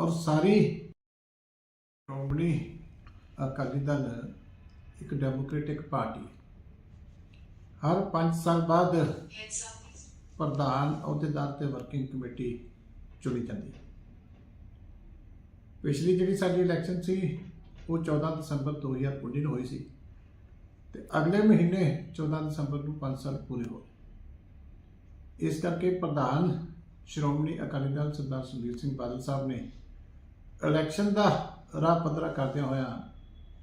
ਔਰ ਸਾਰੀ ਸ਼੍ਰੋਮਣੀ ਅਕਾਲੀ ਦਲ ਇੱਕ democratic party. ਹਰ 5 ਸਾਲ ਬਾਅਦ ਪ੍ਰਧਾਨ ਅਹੁਦੇਦਾਰ ਤੇ ਵਰਕਿੰਗ ਕਮੇਟੀ ਚੁਣੀ ਜਾਂਦੀ ਹੈ। ਪਿਛਲੀ ਜਿਹੜੀ ਸਾਡੀ ਇਲੈਕਸ਼ਨ ਸੀ, ਉਹ 14 ਦਸੰਬਰ 2019 ਨੂੰ ਹੋਈ ਸੀ ਤੇ ਅਗਲੇ ਮਹੀਨੇ 14 ਦਸੰਬਰ ਨੂੰ 5 ਸਾਲ ਪੂਰੇ ਹੋਏ। ਇਸ ਕਰਕੇ ਪ੍ਰਧਾਨ ਸ਼੍ਰੋਮਣੀ ਅਕਾਲੀ ਦਲ ਸਰਦਾਰ ਸੁਖਬੀਰ ਸਿੰਘ ਬਾਦਲ ਸਾਹਿਬ ਨੇ ਇਲੈਕਸ਼ਨ ਦਾ ਰਾਹ ਪੱਧਰਾ ਕਰਦਿਆਂ ਹੋਇਆ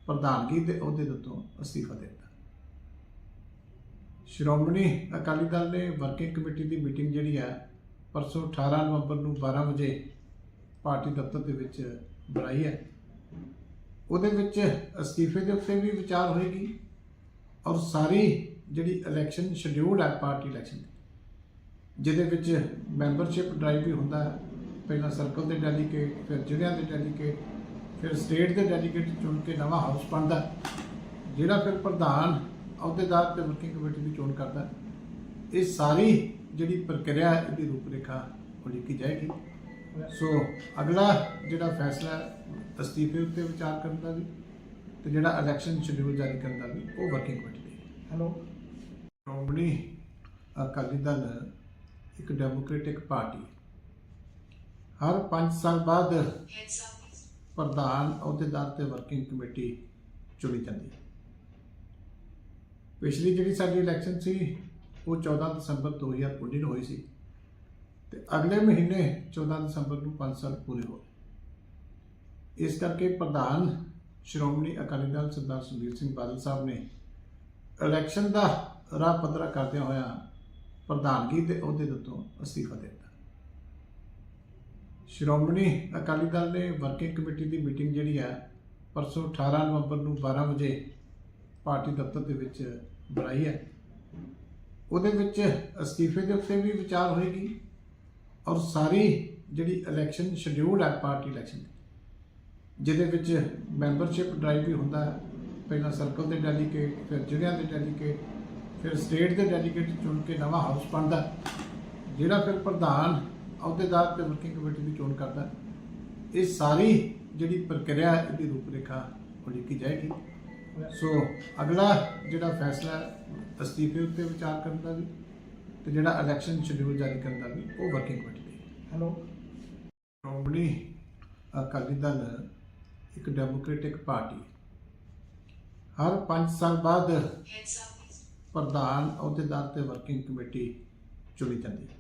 ਪ੍ਰਧਾਨਗੀ ਦੇ ਅਹੁਦੇ ਦੇ ਤੋਂ ਅਸਤੀਫਾ ਦਿੱਤਾ। ਸ਼੍ਰੋਮਣੀ ਅਕਾਲੀ ਦਲ ਨੇ ਵਰਕਿੰਗ ਕਮੇਟੀ ਦੀ ਮੀਟਿੰਗ ਜਿਹੜੀ ਹੈ ਪਰਸੋਂ 18 ਨਵੰਬਰ ਨੂੰ 12 ਵਜੇ ਪਾਰਟੀ ਦਫ਼ਤਰ ਦੇ ਵਿੱਚ ਬੁਲਾਈ ਹੈ। ਉਹਦੇ ਵਿੱਚ ਅਸਤੀਫੇ ਦੇ ਉੱਤੇ ਵੀ ਵਿਚਾਰ ਹੋਏਗੀ ਔਰ ਸਾਰੀ ਜਿਹੜੀ ਇਲੈਕਸ਼ਨ ਸ਼ਡਿਊਲ ਹੈ ਪਾਰਟੀ ਇਲੈਕਸ਼ਨ ਜਿਹਦੇ ਵਿੱਚ ਮੈਂਬਰਸ਼ਿਪ ਡਰਾਈਵ ਵੀ ਹੁੰਦਾ ਹੈ। ਪਹਿਲਾਂ ਸਰਕਲ ਦੇ ਡੈਲੀਗੇਟ ਫਿਰ ਜ਼ਿਲ੍ਹਿਆਂ ਦੇ ਡੈਲੀਗੇਟ ਫਿਰ ਸਟੇਟ ਦੇ ਡੈਲੀਗੇਟ ਚੁਣ ਕੇ ਨਵਾਂ ਹਾਊਸ ਬਣਦਾ ਜਿਹੜਾ ਫਿਰ ਪ੍ਰਧਾਨ ਅਹੁਦੇਦਾਰ ਤੇ ਵਰਕਿੰਗ ਕਮੇਟੀ ਦੀ ਚੋਣ ਕਰਦਾ। ਇਹ ਸਾਰੀ ਜਿਹੜੀ ਪ੍ਰਕਿਰਿਆ ਹੈ ਇਹਦੀ ਰੂਪਰੇਖਾ ਉਲੀਕੀ ਜਾਏਗੀ। ਸੋ ਅਗਲਾ ਜਿਹੜਾ ਫੈਸਲਾ ਅਸਤੀਫੇ ਉੱਤੇ ਵਿਚਾਰ ਕਰਨ ਦਾ ਵੀ ਤੇ ਜਿਹੜਾ ਇਲੈਕਸ਼ਨ ਸ਼ਡਿਊਲ ਜਾਰੀ ਕਰਨ ਦਾ ਵੀ ਉਹ ਵਰਕਿੰਗ ਕਮੇਟੀ ਦੀ। ਹੈਲੋ ਸ਼੍ਰੋਮਣੀ ਅਕਾਲੀ ਦਲ ਇੱਕ ਡੈਮੋਕ੍ਰੈਟਿਕ ਪਾਰਟੀ ਹਰ 5 ਸਾਲ ਬਾਅਦ ਪ੍ਰਧਾਨ ਅਹੁਦੇਦਾਰ ਤੇ ਵਰਕਿੰਗ ਕਮੇਟੀ ਚੁਣੀ ਜਾਂਦੀ ਹੈ। ਪਿਛਲੀ ਜਿਹੜੀ ਸਾਡੀ ਇਲੈਕਸ਼ਨ ਸੀ ਉਹ 14 ਦਸੰਬਰ 2019 ਨੂੰ ਹੋਈ ਸੀ ਤੇ ਅਗਲੇ ਮਹੀਨੇ 14 ਦਸੰਬਰ ਨੂੰ 5 ਸਾਲ ਪੂਰੇ ਹੋ ਗਏ ਇਸ ਕਰਕੇ ਪ੍ਰਧਾਨ ਸ਼੍ਰੋਮਣੀ ਅਕਾਲੀ ਦਲ ਸਰਦਾਰ ਸੁਖਬੀਰ ਸਿੰਘ ਬਾਦਲ ਸਾਹਿਬ ਨੇ ਇਲੈਕਸ਼ਨ ਦਾ ਰਾਹ ਪੱਧਰਾ ਕਰਦਿਆਂ ਹੋਇਆ ਪ੍ਰਧਾਨਗੀ ਦੇ ਅਹੁਦੇ ਤੋਂ ਅਸਤੀਫਾ ਦਿੱਤਾ। ਸ਼੍ਰੋਮਣੀ ਅਕਾਲੀ ਦਲ ਨੇ ਵਰਕਿੰਗ ਕਮੇਟੀ ਦੀ ਮੀਟਿੰਗ ਜਿਹੜੀ ਹੈ ਪਰਸੋਂ 18 ਨਵੰਬਰ ਨੂੰ 12 ਵਜੇ ਪਾਰਟੀ ਦਫ਼ਤਰ ਦੇ ਵਿੱਚ ਬੁਲਾਈ ਹੈ। ਉਹਦੇ ਵਿੱਚ ਅਸਤੀਫੇ ਦੇ ਉੱਤੇ ਵੀ ਵਿਚਾਰ ਹੋਏਗੀ ਔਰ ਸਾਰੀ ਜਿਹੜੀ ਇਲੈਕਸ਼ਨ ਸ਼ਡਿਊਲ ਹੈ ਪਾਰਟੀ ਇਲੈਕਸ਼ਨ ਜਿਹਦੇ ਵਿੱਚ ਮੈਂਬਰਸ਼ਿਪ ਡਰਾਈਵ ਵੀ ਹੁੰਦਾ ਹੈ। ਪਹਿਲਾਂ ਸਰਕਲ ਦੇ ਡੈਲੀਗੇਟ ਫਿਰ ਜ਼ਿਲ੍ਹਿਆਂ ਦੇ ਡੈਲੀਗੇਟ ਫਿਰ ਸਟੇਟ ਦੇ ਡੈਲੀਗੇਟ ਚੁਣ ਕੇ ਨਵਾਂ ਹਾਊਸ ਬਣਦਾ ਜਿਹੜਾ ਫਿਰ ਪ੍ਰਧਾਨ ਅਹੁਦੇਦਾਰ ਤੇ ਵਰਕਿੰਗ ਕਮੇਟੀ ਦੀ ਚੋਣ ਕਰਦਾ। ਇਹ ਸਾਰੀ ਜਿਹੜੀ ਪ੍ਰਕਿਰਿਆ ਹੈ, ਇਹਦੀ ਰੂਪਰੇਖਾ ਉਲੀਕੀ ਜਾਏਗੀ। ਸੋ ਅਗਲਾ ਜਿਹੜਾ ਫੈਸਲਾ ਅਸਤੀਫੇ ਉੱਤੇ ਵਿਚਾਰ ਕਰਨ ਦਾ ਵੀ ਤੇ ਜਿਹੜਾ ਇਲੈਕਸ਼ਨ ਸ਼ਡਿਊਲ ਜਾਰੀ ਕਰਨ ਦਾ ਵੀ ਉਹ ਵਰਕਿੰਗ ਕਮੇਟੀ ਦੀ। ਹੈਲੋ ਸ਼੍ਰੋਮਣੀ ਅਕਾਲੀ ਦਲ ਇੱਕ ਡੈਮੋਕ੍ਰੈਟਿਕ ਪਾਰਟੀ ਹਰ 5 ਸਾਲ ਬਾਅਦ ਪ੍ਰਧਾਨ ਅਹੁਦੇਦਾਰ ਤੇ ਵਰਕਿੰਗ ਕਮੇਟੀ ਚੁਣੀ ਜਾਂਦੀ ਹੈ।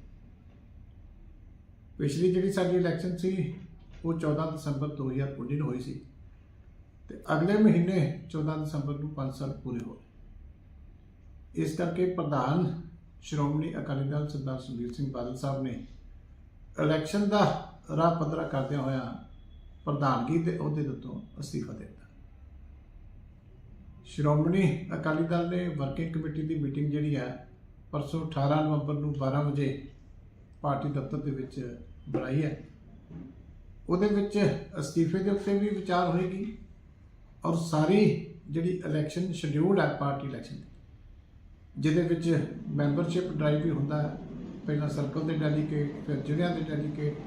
ਪਿਛਲੀ ਜਿਹੜੀ ਸਾਡੀ ਇਲੈਕਸ਼ਨ ਸੀ, ਉਹ 14 ਦਸੰਬਰ 2019 ਨੂੰ ਹੋਈ ਸੀ ਤੇ ਅਗਲੇ ਮਹੀਨੇ 14 ਦਸੰਬਰ ਨੂੰ 5 ਸਾਲ ਪੂਰੇ ਹੋਏ। ਇਸ ਕਰਕੇ ਪ੍ਰਧਾਨ ਸ਼੍ਰੋਮਣੀ ਅਕਾਲੀ ਦਲ ਸਰਦਾਰ ਸੁਖਬੀਰ ਸਿੰਘ ਬਾਦਲ ਸਾਹਿਬ ਨੇ ਇਲੈਕਸ਼ਨ ਦਾ ਰਾਹ ਪੱਧਰਾ ਕਰਦਿਆਂ ਹੋਇਆ ਪ੍ਰਧਾਨਗੀ ਦੇ ਅਹੁਦੇ ਦੇ ਤੋਂ ਅਸਤੀਫਾ ਦਿੱਤਾ। ਸ਼੍ਰੋਮਣੀ ਅਕਾਲੀ ਦਲ ਨੇ ਵਰਕਿੰਗ ਕਮੇਟੀ ਦੀ ਮੀਟਿੰਗ ਜਿਹੜੀ ਹੈ ਪਰਸੋਂ 18 ਨਵੰਬਰ ਨੂੰ 12 ਵਜੇ ਪਾਰਟੀ ਦਫ਼ਤਰ ਦੇ ਵਿੱਚ ਬੁਲਾਈ ਹੈ। ਉਹਦੇ ਵਿੱਚ ਅਸਤੀਫੇ ਦੇ ਉੱਤੇ ਵੀ ਵਿਚਾਰ ਹੋਏਗੀ ਔਰ ਸਾਰੀ ਜਿਹੜੀ ਇਲੈਕਸ਼ਨ ਸ਼ਡਿਊਲ ਹੈ ਪਾਰਟੀ ਇਲੈਕਸ਼ਨ ਜਿਹਦੇ ਵਿੱਚ ਮੈਂਬਰਸ਼ਿਪ ਡਰਾਈਵ ਵੀ ਹੁੰਦਾ ਹੈ। ਪਹਿਲਾਂ ਸਰਕਲ ਦੇ ਡੈਲੀਗੇਟ ਫਿਰ ਜ਼ਿਲ੍ਹਿਆਂ ਦੇ ਡੈਲੀਗੇਟ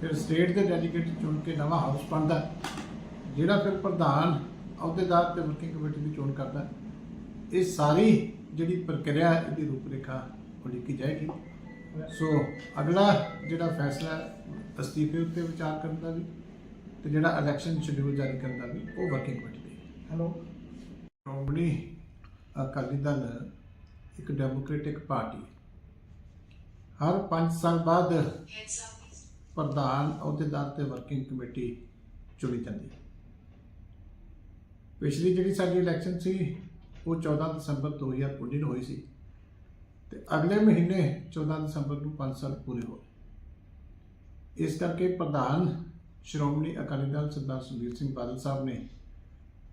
ਫਿਰ ਸਟੇਟ ਦੇ ਡੈਲੀਗੇਟ ਚੁਣ ਕੇ ਨਵਾਂ ਹਾਊਸ ਬਣਦਾ ਜਿਹੜਾ ਫਿਰ ਪ੍ਰਧਾਨ ਅਹੁਦੇਦਾਰ ਤੇ ਵਰਕਿੰਗ ਕਮੇਟੀ ਦੀ ਚੋਣ ਕਰਦਾ ਇਹ ਸਾਰੀ ਜਿਹੜੀ ਪ੍ਰਕਿਰਿਆ ਹੈ, ਇਹਦੀ ਰੂਪਰੇਖਾ ਉਲੀਕੀ ਜਾਏਗੀ। ਸੋ ਅਗਲਾ ਜਿਹੜਾ ਫੈਸਲਾ ਅਸਤੀਫੇ ਉੱਤੇ ਵਿਚਾਰ ਕਰਨ ਦਾ ਵੀ ਤੇ ਜਿਹੜਾ ਇਲੈਕਸ਼ਨ ਸ਼ਡਿਊਲ ਜਾਰੀ ਕਰਨ ਦਾ ਵੀ ਉਹ ਵਰਕਿੰਗ ਕਮੇਟੀ ਦੀ। ਹੈਲੋ ਸ਼੍ਰੋਮਣੀ ਅਕਾਲੀ ਦਲ ਇੱਕ ਡੈਮੋਕ੍ਰੈਟਿਕ ਪਾਰਟੀ ਹਰ 5 ਸਾਲ ਬਾਅਦ ਪ੍ਰਧਾਨ ਅਹੁਦੇਦਾਰ ਤੇ ਵਰਕਿੰਗ ਕਮੇਟੀ ਚੁਣੀ ਜਾਂਦੀ ਹੈ। ਪਿਛਲੀ ਜਿਹੜੀ ਸਾਡੀ ਇਲੈਕਸ਼ਨ ਸੀ ਉਹ 14 ਦਸੰਬਰ 2019 ਨੂੰ ਹੋਈ ਸੀ। ਤੇ ਅਗਲੇ ਮਹੀਨੇ 14 ਦਸੰਬਰ ਨੂੰ 5 ਸਾਲ ਪੂਰੇ ਹੋਏ ਇਸ ਕਰਕੇ ਪ੍ਰਧਾਨ ਸ਼੍ਰੋਮਣੀ ਅਕਾਲੀ ਦਲ ਸਰਦਾਰ ਸੁਖਬੀਰ ਸਿੰਘ ਬਾਦਲ ਸਾਹਿਬ ਨੇ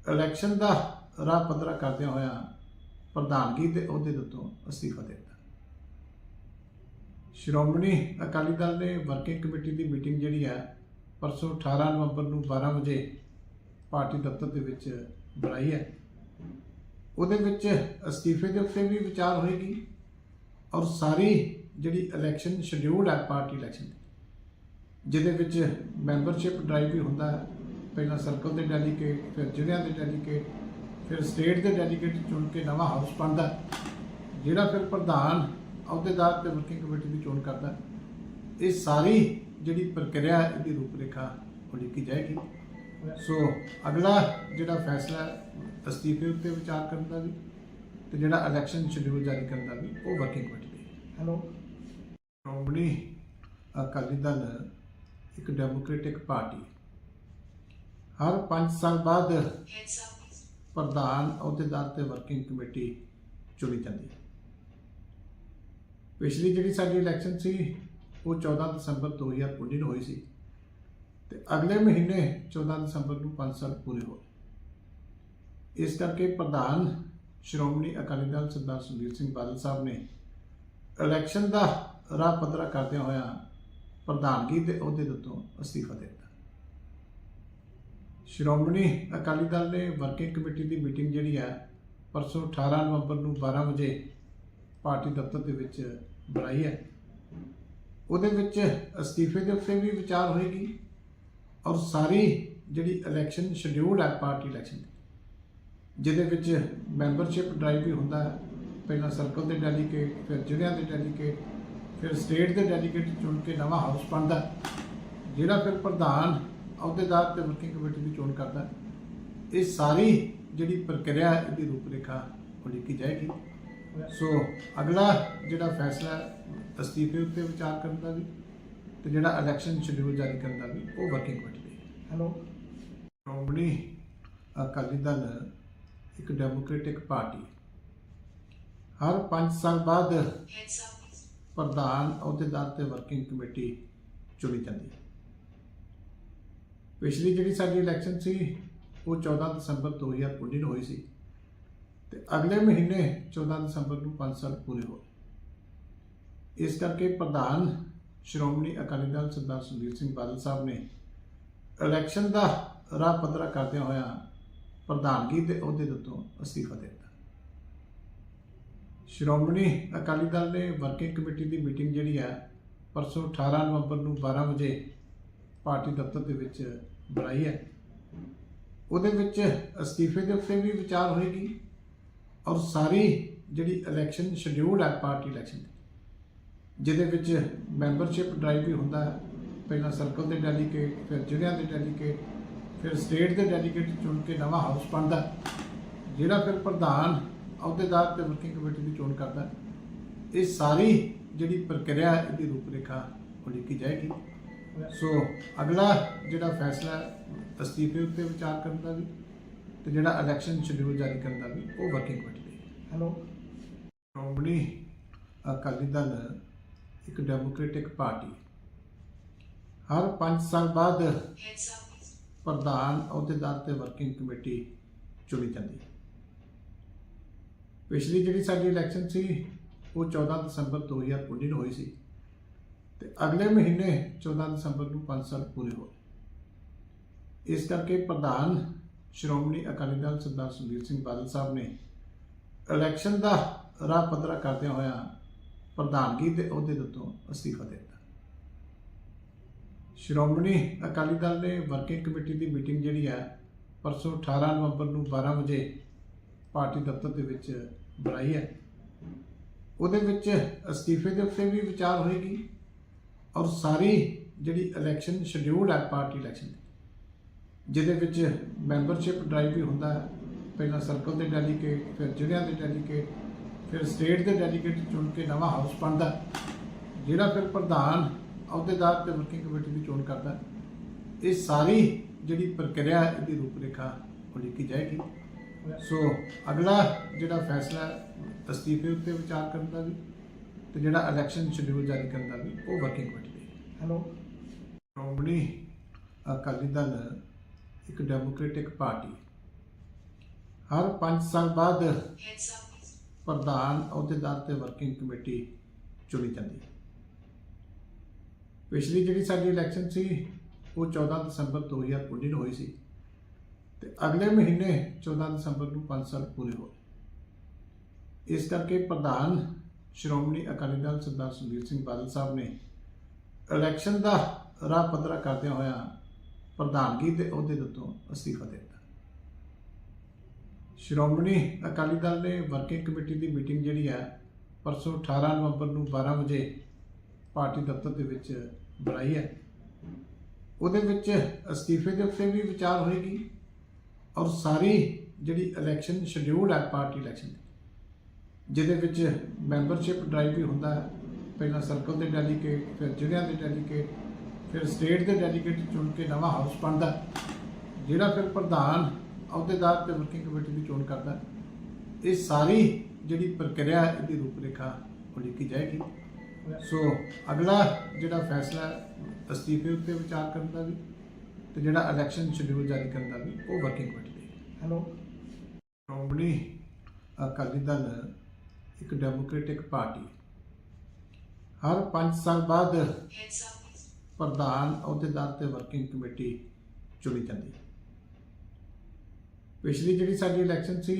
ਇਲੈਕਸ਼ਨ ਦਾ ਰਾਹ ਪੱਧਰਾ ਕਰਦਿਆਂ ਹੋਇਆ ਪ੍ਰਧਾਨਗੀ ਦੇ ਅਹੁਦੇ ਦੇ ਤੋਂ ਅਸਤੀਫਾ ਦਿੱਤਾ। ਸ਼੍ਰੋਮਣੀ ਅਕਾਲੀ ਦਲ ਨੇ ਵਰਕਿੰਗ ਕਮੇਟੀ ਦੀ ਮੀਟਿੰਗ ਜਿਹੜੀ ਹੈ ਪਰਸੋਂ 18 ਨਵੰਬਰ ਨੂੰ 12 ਵਜੇ ਪਾਰਟੀ ਦਫ਼ਤਰ ਦੇ ਵਿੱਚ ਬੁਲਾਈ ਹੈ। ਉਹਦੇ ਵਿੱਚ ਅਸਤੀਫੇ ਦੇ ਉੱਤੇ ਵੀ ਵਿਚਾਰ ਹੋਏਗੀ। ਔਰ ਸਾਰੀ ਜਿਹੜੀ ਇਲੈਕਸ਼ਨ ਸ਼ਡਿਊਲ ਹੈ ਪਾਰਟੀ ਇਲੈਕਸ਼ਨ ਜਿਹਦੇ ਵਿੱਚ ਮੈਂਬਰਸ਼ਿਪ ਡਰਾਈਵ ਵੀ ਹੁੰਦਾ ਹੈ। ਪਹਿਲਾਂ ਸਰਕਲ ਦੇ ਡੈਲੀਗੇਟ ਫਿਰ ਜ਼ਿਲ੍ਹਿਆਂ ਦੇ ਡੈਲੀਗੇਟ ਫਿਰ ਸਟੇਟ ਦੇ ਡੈਲੀਗੇਟ ਚੁਣ ਕੇ ਨਵਾਂ ਹਾਊਸ ਬਣਦਾ ਜਿਹੜਾ ਫਿਰ ਪ੍ਰਧਾਨ ਅਹੁਦੇਦਾਰ ਤੇ ਵਰਕਿੰਗ ਕਮੇਟੀ ਦੀ ਚੋਣ ਕਰਦਾ ਇਹ ਸਾਰੀ ਜਿਹੜੀ ਪ੍ਰਕਿਰਿਆ ਇਹਦੀ ਰੂਪਰੇਖਾ ਉਲੀਕੀ ਜਾਏਗੀ। ਸੋ ਅਗਲਾ ਜਿਹੜਾ ਫੈਸਲਾ ਅਸਤੀਫੇ ਉੱਤੇ ਵਿਚਾਰ ਕਰਨ ਦਾ ਵੀ, ਤੇ ਜਿਹੜਾ ਇਲੈਕਸ਼ਨ ਸ਼ਡਿਊਲ ਜਾਰੀ ਕਰਨ ਦਾ ਵੀ, ਉਹ working committee hello. Shiromani Akali Dal, ਇੱਕ ਡੈਮੋਕ੍ਰੈਟਿਕ ਪਾਰਟੀ ਹਰ 5 ਸਾਲ ਬਾਅਦ ਪ੍ਰਧਾਨ ਅਹੁਦੇਦਾਰ ਤੇ ਵਰਕਿੰਗ ਕਮੇਟੀ ਚੁਣੀ ਜਾਂਦੀ ਹੈ। ਪਿਛਲੀ ਜਿਹੜੀ ਸਾਡੀ ਇਲੈਕਸ਼ਨ ਸੀ, ਉਹ 14 ਦਸੰਬਰ 2019 ਨੂੰ ਹੋਈ ਸੀ ਤੇ ਅਗਲੇ ਮਹੀਨੇ 14 ਦਸੰਬਰ ਨੂੰ 5 ਸਾਲ ਪੂਰੇ ਹੋਏ। ਇਸ ਕਰਕੇ ਪ੍ਰਧਾਨ ਸ਼੍ਰੋਮਣੀ ਅਕਾਲੀ ਦਲ ਸਰਦਾਰ ਸੁਖਬੀਰ ਸਿੰਘ ਬਾਦਲ ਸਾਹਿਬ ਨੇ ਇਲੈਕਸ਼ਨ ਦਾ ਰਾਹ ਪੱਧਰਾ ਕਰਦਿਆਂ ਹੋਇਆ ਪ੍ਰਧਾਨਗੀ ਦੇ ਅਹੁਦੇ ਦੇ ਉੱਤੋਂ ਅਸਤੀਫਾ ਦਿੱਤਾ। ਸ਼੍ਰੋਮਣੀ ਅਕਾਲੀ ਦਲ ਨੇ ਵਰਕਿੰਗ ਕਮੇਟੀ ਦੀ ਮੀਟਿੰਗ ਜਿਹੜੀ ਹੈ, ਪਰਸੋਂ 18 ਨਵੰਬਰ ਨੂੰ 12 ਵਜੇ ਪਾਰਟੀ ਦਫ਼ਤਰ ਦੇ ਵਿੱਚ ਬੁਲਾਈ ਹੈ। ਉਹਦੇ ਵਿੱਚ ਅਸਤੀਫੇ ਦੇ ਉੱਤੇ ਵੀ ਵਿਚਾਰ ਹੋਏਗੀ ਔਰ ਸਾਰੀ ਜਿਹੜੀ ਇਲੈਕਸ਼ਨ ਸ਼ਡਿਊਲ ਹੈ, ਪਾਰਟੀ ਇਲੈਕਸ਼ਨ ਜਿਹਦੇ ਵਿੱਚ ਮੈਂਬਰਸ਼ਿਪ ਡਰਾਈਵ ਵੀ ਹੁੰਦਾ ਹੈ ਪਹਿਲਾਂ ਸਰਕਲ ਦੇ ਡੈਲੀਗੇਟ ਫਿਰ ਜ਼ਿਲ੍ਹਿਆਂ ਦੇ ਡੈਲੀਗੇਟ ਫਿਰ ਸਟੇਟ ਦੇ ਡੈਲੀਗੇਟ ਚੁਣ ਕੇ ਨਵਾਂ ਹਾਊਸ ਬਣਦਾ ਜਿਹੜਾ ਫਿਰ ਪ੍ਰਧਾਨ ਅਹੁਦੇਦਾਰ ਤੇ ਵਰਕਿੰਗ ਕਮੇਟੀ ਦੀ ਚੋਣ ਕਰਦਾ। ਇਹ ਸਾਰੀ ਜਿਹੜੀ ਪ੍ਰਕਿਰਿਆ ਹੈ, ਇਹਦੀ ਰੂਪਰੇਖਾ ਉਲੀਕੀ ਜਾਏਗੀ। ਸੋ ਅਗਲਾ ਜਿਹੜਾ ਫੈਸਲਾ ਅਸਤੀਫੇ ਉੱਤੇ ਵਿਚਾਰ ਕਰਨ ਦਾ ਵੀ ਤੇ ਜਿਹੜਾ ਇਲੈਕਸ਼ਨ ਸ਼ਡਿਊਲ ਜਾਰੀ ਕਰਨ ਦਾ ਵੀ ਉਹ ਵਰਕਿੰਗ ਕਮੇਟੀ ਦੀ। ਹੈਲੋ ਸ਼੍ਰੋਮਣੀ ਅਕਾਲੀ ਦਲ ਇੱਕ ਡੈਮੋਕ੍ਰੈਟਿਕ ਪਾਰਟੀ ਹਰ 5 ਸਾਲ ਬਾਅਦ ਪ੍ਰਧਾਨ ਅਹੁਦੇਦਾਰ ਤੇ ਵਰਕਿੰਗ ਕਮੇਟੀ ਚੁਣੀ ਜਾਂਦੀ ਹੈ। ਪਿਛਲੀ ਜਿਹੜੀ ਸਾਡੀ ਇਲੈਕਸ਼ਨ ਸੀ ਉਹ 14 ਦਸੰਬਰ 2019 ਨੂੰ ਹੋਈ ਸੀ ਤੇ ਅਗਲੇ ਮਹੀਨੇ 14 ਦਸੰਬਰ ਨੂੰ 5 ਸਾਲ ਪੂਰੇ ਹੋਏ। ਇਸ ਕਰਕੇ ਪ੍ਰਧਾਨ ਸ਼੍ਰੋਮਣੀ ਅਕਾਲੀ ਦਲ ਸਰਦਾਰ ਸੁਖਬੀਰ ਸਿੰਘ ਬਾਦਲ ਸਾਹਿਬ ਨੇ ਇਲੈਕਸ਼ਨ ਦਾ ਰਾਹ ਪੱਧਰਾ ਕਰਦਿਆਂ ਹੋਇਆ ਪ੍ਰਧਾਨਗੀ ਦੇ ਅਹੁਦੇ ਉੱਤੋਂ ਅਸਤੀਫਾ ਦਿੱਤਾ। ਸ਼੍ਰੋਮਣੀ ਅਕਾਲੀ ਦਲ ਨੇ ਵਰਕਿੰਗ ਕਮੇਟੀ ਦੀ ਮੀਟਿੰਗ ਜਿਹੜੀ ਹੈ ਪਰਸੋਂ 18 ਨਵੰਬਰ ਨੂੰ 12 ਵਜੇ ਪਾਰਟੀ ਦਫ਼ਤਰ ਦੇ ਵਿੱਚ ਬੁਲਾਈ ਹੈ। ਉਹਦੇ ਵਿੱਚ ਅਸਤੀਫੇ ਦੇ ਉੱਤੇ ਵੀ ਵਿਚਾਰ ਹੋਏਗੀ ਔਰ ਸਾਰੀ ਜਿਹੜੀ ਇਲੈਕਸ਼ਨ ਸ਼ਡਿਊਲ ਹੈ ਪਾਰਟੀ ਇਲੈਕਸ਼ਨ ਜਿਹਦੇ ਵਿੱਚ ਮੈਂਬਰਸ਼ਿਪ ਡਰਾਈਵ ਵੀ ਹੁੰਦਾ ਹੈ। ਪਹਿਲਾਂ ਸਰਕਲ ਦੇ ਡੈਲੀਗੇਟ ਫਿਰ ਜ਼ਿਲ੍ਹਿਆਂ ਦੇ ਡੈਲੀਗੇਟ ਫਿਰ ਸਟੇਟ ਦੇ ਡੈਲੀਗੇਟ ਚੁਣ ਕੇ ਨਵਾਂ ਹਾਊਸ ਬਣਦਾ ਜਿਹੜਾ ਫਿਰ ਪ੍ਰਧਾਨ ਅਹੁਦੇਦਾਰ ਤੇ ਵਰਕਿੰਗ ਕਮੇਟੀ ਦੀ ਚੋਣ ਕਰਦਾ ਹੈ। ਇਹ ਸਾਰੀ ਜਿਹੜੀ ਪ੍ਰਕਿਰਿਆ ਹੈ, ਇਹਦੀ ਰੂਪਰੇਖਾ ਉਲੀਕੀ ਜਾਏਗੀ। ਸੋ ਅਗਲਾ ਜਿਹੜਾ ਫੈਸਲਾ ਅਸਤੀਫੇ ਉੱਤੇ ਵਿਚਾਰ ਕਰਨ ਦਾ ਵੀ ਤੇ ਜਿਹੜਾ ਇਲੈਕਸ਼ਨ ਸ਼ਡਿਊਲ ਜਾਰੀ ਕਰਨ ਦਾ ਵੀ ਉਹ ਵਰਕਿੰਗ ਕਮੇਟੀ ਦੀ। ਹੈਲੋ ਸ਼੍ਰੋਮਣੀ ਅਕਾਲੀ ਦਲ ਇੱਕ ਡੈਮੋਕ੍ਰੈਟਿਕ ਪਾਰਟੀ ਹਰ 5 ਸਾਲ ਬਾਅਦ ਪ੍ਰਧਾਨ ਅਹੁਦੇਦਾਰ ਤੇ ਵਰਕਿੰਗ ਕਮੇਟੀ ਚੁਣੀ ਜਾਂਦੀ ਹੈ। ਪਿਛਲੀ ਜਿਹੜੀ ਸਾਡੀ ਇਲੈਕਸ਼ਨ ਸੀ, ਉਹ 14 ਦਸੰਬਰ 2019 ਨੂੰ ਹੋਈ ਸੀ। ਤੇ ਅਗਲੇ ਮਹੀਨੇ 14 ਦਸੰਬਰ ਨੂੰ 5 ਸਾਲ ਪੂਰੇ ਹੋਏ। ਇਸ ਕਰਕੇ ਪ੍ਰਧਾਨ ਸ਼੍ਰੋਮਣੀ ਅਕਾਲੀ ਦਲ ਸਰਦਾਰ ਸੁਖਬੀਰ ਸਿੰਘ ਬਾਦਲ ਸਾਹਿਬ ਨੇ ਇਲੈਕਸ਼ਨ ਦਾ ਰਾਹ ਪੱਧਰਾ ਕਰਦਿਆਂ ਹੋਇਆ ਪ੍ਰਧਾਨਗੀ ਦੇ ਅਹੁਦੇ ਦੇ ਉੱਤੋਂ ਅਸਤੀਫਾ ਦਿੱਤਾ। ਸ਼੍ਰੋਮਣੀ ਅਕਾਲੀ ਦਲ ਨੇ ਵਰਕਿੰਗ ਕਮੇਟੀ ਦੀ ਮੀਟਿੰਗ ਜਿਹੜੀ ਹੈ, ਪਰਸੋਂ 18 ਨਵੰਬਰ ਨੂੰ 12 ਵਜੇ ਪਾਰਟੀ ਦਫ਼ਤਰ ਦੇ ਵਿੱਚ ਬੁਲਾਈ ਹੈ। ਉਹਦੇ ਵਿੱਚ ਅਸਤੀਫੇ ਦੇ ਉੱਤੇ ਵੀ ਵਿਚਾਰ ਹੋਏਗੀ ਔਰ ਸਾਰੀ ਜਿਹੜੀ ਇਲੈਕਸ਼ਨ ਸ਼ਡਿਊਲ ਹੈ ਪਾਰਟੀ ਇਲੈਕਸ਼ਨ ਜਿਹਦੇ ਵਿੱਚ ਮੈਂਬਰਸ਼ਿਪ ਡਰਾਈਵ ਵੀ ਹੁੰਦਾ ਹੈ। ਪਹਿਲਾਂ ਸਰਕਲ ਦੇ ਡੈਲੀਗੇਟ ਫਿਰ ਜ਼ਿਲ੍ਹਿਆਂ ਦੇ ਡੈਲੀਗੇਟ ਫਿਰ ਸਟੇਟ ਦੇ ਡੈਲੀਗੇਟ ਚੁਣ ਕੇ ਨਵਾਂ ਹਾਊਸ ਬਣਦਾ ਜਿਹੜਾ ਫਿਰ ਪ੍ਰਧਾਨ ਅਹੁਦੇਦਾਰ ਤੇ ਵਰਕਿੰਗ ਕਮੇਟੀ ਦੀ ਚੋਣ ਕਰਦਾ ਇਹ ਸਾਰੀ ਜਿਹੜੀ ਪ੍ਰਕਿਰਿਆ ਇਹਦੀ ਰੂਪਰੇਖਾ ਉਲੀਕੀ ਜਾਏਗੀ। ਸੋ ਅਗਲਾ ਜਿਹੜਾ ਫੈਸਲਾ ਅਸਤੀਫੇ ਉੱਤੇ ਵਿਚਾਰ ਕਰਨ ਦਾ ਵੀ ਤੇ ਜਿਹੜਾ ਇਲੈਕਸ਼ਨ ਸ਼ਡਿਊਲ ਜਾਰੀ ਕਰਨ ਦਾ ਵੀ ਉਹ ਵਰਕਿੰਗ ਕਮੇਟੀ ਦੀ। ਹੈਲੋ ਸ਼੍ਰੋਮਣੀ ਅਕਾਲੀ ਦਲ ਇੱਕ ਡੈਮੋਕ੍ਰੈਟਿਕ ਪਾਰਟੀ ਹਰ 5 ਸਾਲ ਬਾਅਦ ਪ੍ਰਧਾਨ ਅਹੁਦੇਦਾਰ ਤੇ ਵਰਕਿੰਗ ਕਮੇਟੀ ਚੁਣੀ ਜਾਂਦੀ ਹੈ। ਪਿਛਲੀ ਜਿਹੜੀ ਸਾਡੀ ਇਲੈਕਸ਼ਨ ਸੀ ਉਹ 14 ਦਸੰਬਰ 2019 ਨੂੰ ਹੋਈ ਸੀ। ਤੇ ਅਗਲੇ ਮਹੀਨੇ 14 ਦਸੰਬਰ ਨੂੰ 5 ਸਾਲ ਪੂਰੇ ਹੋਏ ਇਸ ਕਰਕੇ ਪ੍ਰਧਾਨ ਸ਼੍ਰੋਮਣੀ ਅਕਾਲੀ ਦਲ ਸਰਦਾਰ ਸੁਖਬੀਰ ਸਿੰਘ ਬਾਦਲ ਸਾਹਿਬ ਨੇ ਇਲੈਕਸ਼ਨ ਦਾ ਰਾਹ ਪੱਧਰਾ ਕਰਦਿਆਂ ਹੋਇਆ ਪ੍ਰਧਾਨਗੀ ਦੇ ਅਹੁਦੇ ਦੇ ਉੱਤੋਂ ਅਸਤੀਫਾ ਦਿੱਤਾ। ਸ਼੍ਰੋਮਣੀ ਅਕਾਲੀ ਦਲ ਨੇ ਵਰਕਿੰਗ ਕਮੇਟੀ ਦੀ ਮੀਟਿੰਗ ਜਿਹੜੀ ਹੈ, ਪਰਸੋਂ 18 ਨਵੰਬਰ ਨੂੰ 12 ਵਜੇ ਪਾਰਟੀ ਦਫ਼ਤਰ ਦੇ ਵਿੱਚ ਬੁਲਾਈ ਹੈ। ਉਹਦੇ ਵਿੱਚ ਅਸਤੀਫੇ ਦੇ ਉੱਤੇ ਵੀ ਵਿਚਾਰ ਹੋਏਗੀ। ਔਰ ਸਾਰੀ ਜਿਹੜੀ ਇਲੈਕਸ਼ਨ ਸ਼ਡਿਊਲ ਹੈ ਪਾਰਟੀ ਇਲੈਕਸ਼ਨ ਜਿਹਦੇ ਵਿੱਚ ਮੈਂਬਰਸ਼ਿਪ ਡਰਾਈਵ ਵੀ ਹੁੰਦਾ ਹੈ। ਪਹਿਲਾਂ ਸਰਕਲ ਦੇ ਡੈਲੀਗੇਟ ਫਿਰ ਜ਼ਿਲ੍ਹਿਆਂ ਦੇ ਡੈਲੀਗੇਟ ਫਿਰ ਸਟੇਟ ਦੇ ਡੈਲੀਗੇਟ ਚੁਣ ਕੇ ਨਵਾਂ ਹਾਊਸ ਬਣਦਾ ਜਿਹੜਾ ਫਿਰ ਪ੍ਰਧਾਨ ਅਹੁਦੇਦਾਰ ਤੇ ਵਰਕਿੰਗ ਕਮੇਟੀ ਦੀ ਚੋਣ ਕਰਦਾ ਇਹ ਸਾਰੀ ਜਿਹੜੀ ਪ੍ਰਕਿਰਿਆ ਇਹਦੀ ਰੂਪਰੇਖਾ ਉਲੀਕੀ ਜਾਏਗੀ। ਸੋ ਅਗਲਾ ਜਿਹੜਾ ਫੈਸਲਾ ਅਸਤੀਫੇ ਉੱਤੇ ਵਿਚਾਰ ਕਰਨ ਦਾ ਵੀ ਤੇ ਜਿਹੜਾ ਇਲੈਕਸ਼ਨ ਸ਼ਡਿਊਲ ਜਾਰੀ ਕਰਨ ਦਾ ਵੀ, ਉਹ working committee hello. Shiromani Akali Dal, ਇੱਕ ਡੈਮੋਕ੍ਰੈਟਿਕ ਪਾਰਟੀ। ਹਰ 5 ਸਾਲ ਬਾਅਦ ਪ੍ਰਧਾਨ ਅਹੁਦੇਦਾਰ ਤੇ ਵਰਕਿੰਗ ਕਮੇਟੀ ਚੁਣੀ ਜਾਂਦੀ ਹੈ। ਪਿਛਲੀ ਜਿਹੜੀ ਸਾਡੀ ਇਲੈਕਸ਼ਨ ਸੀ,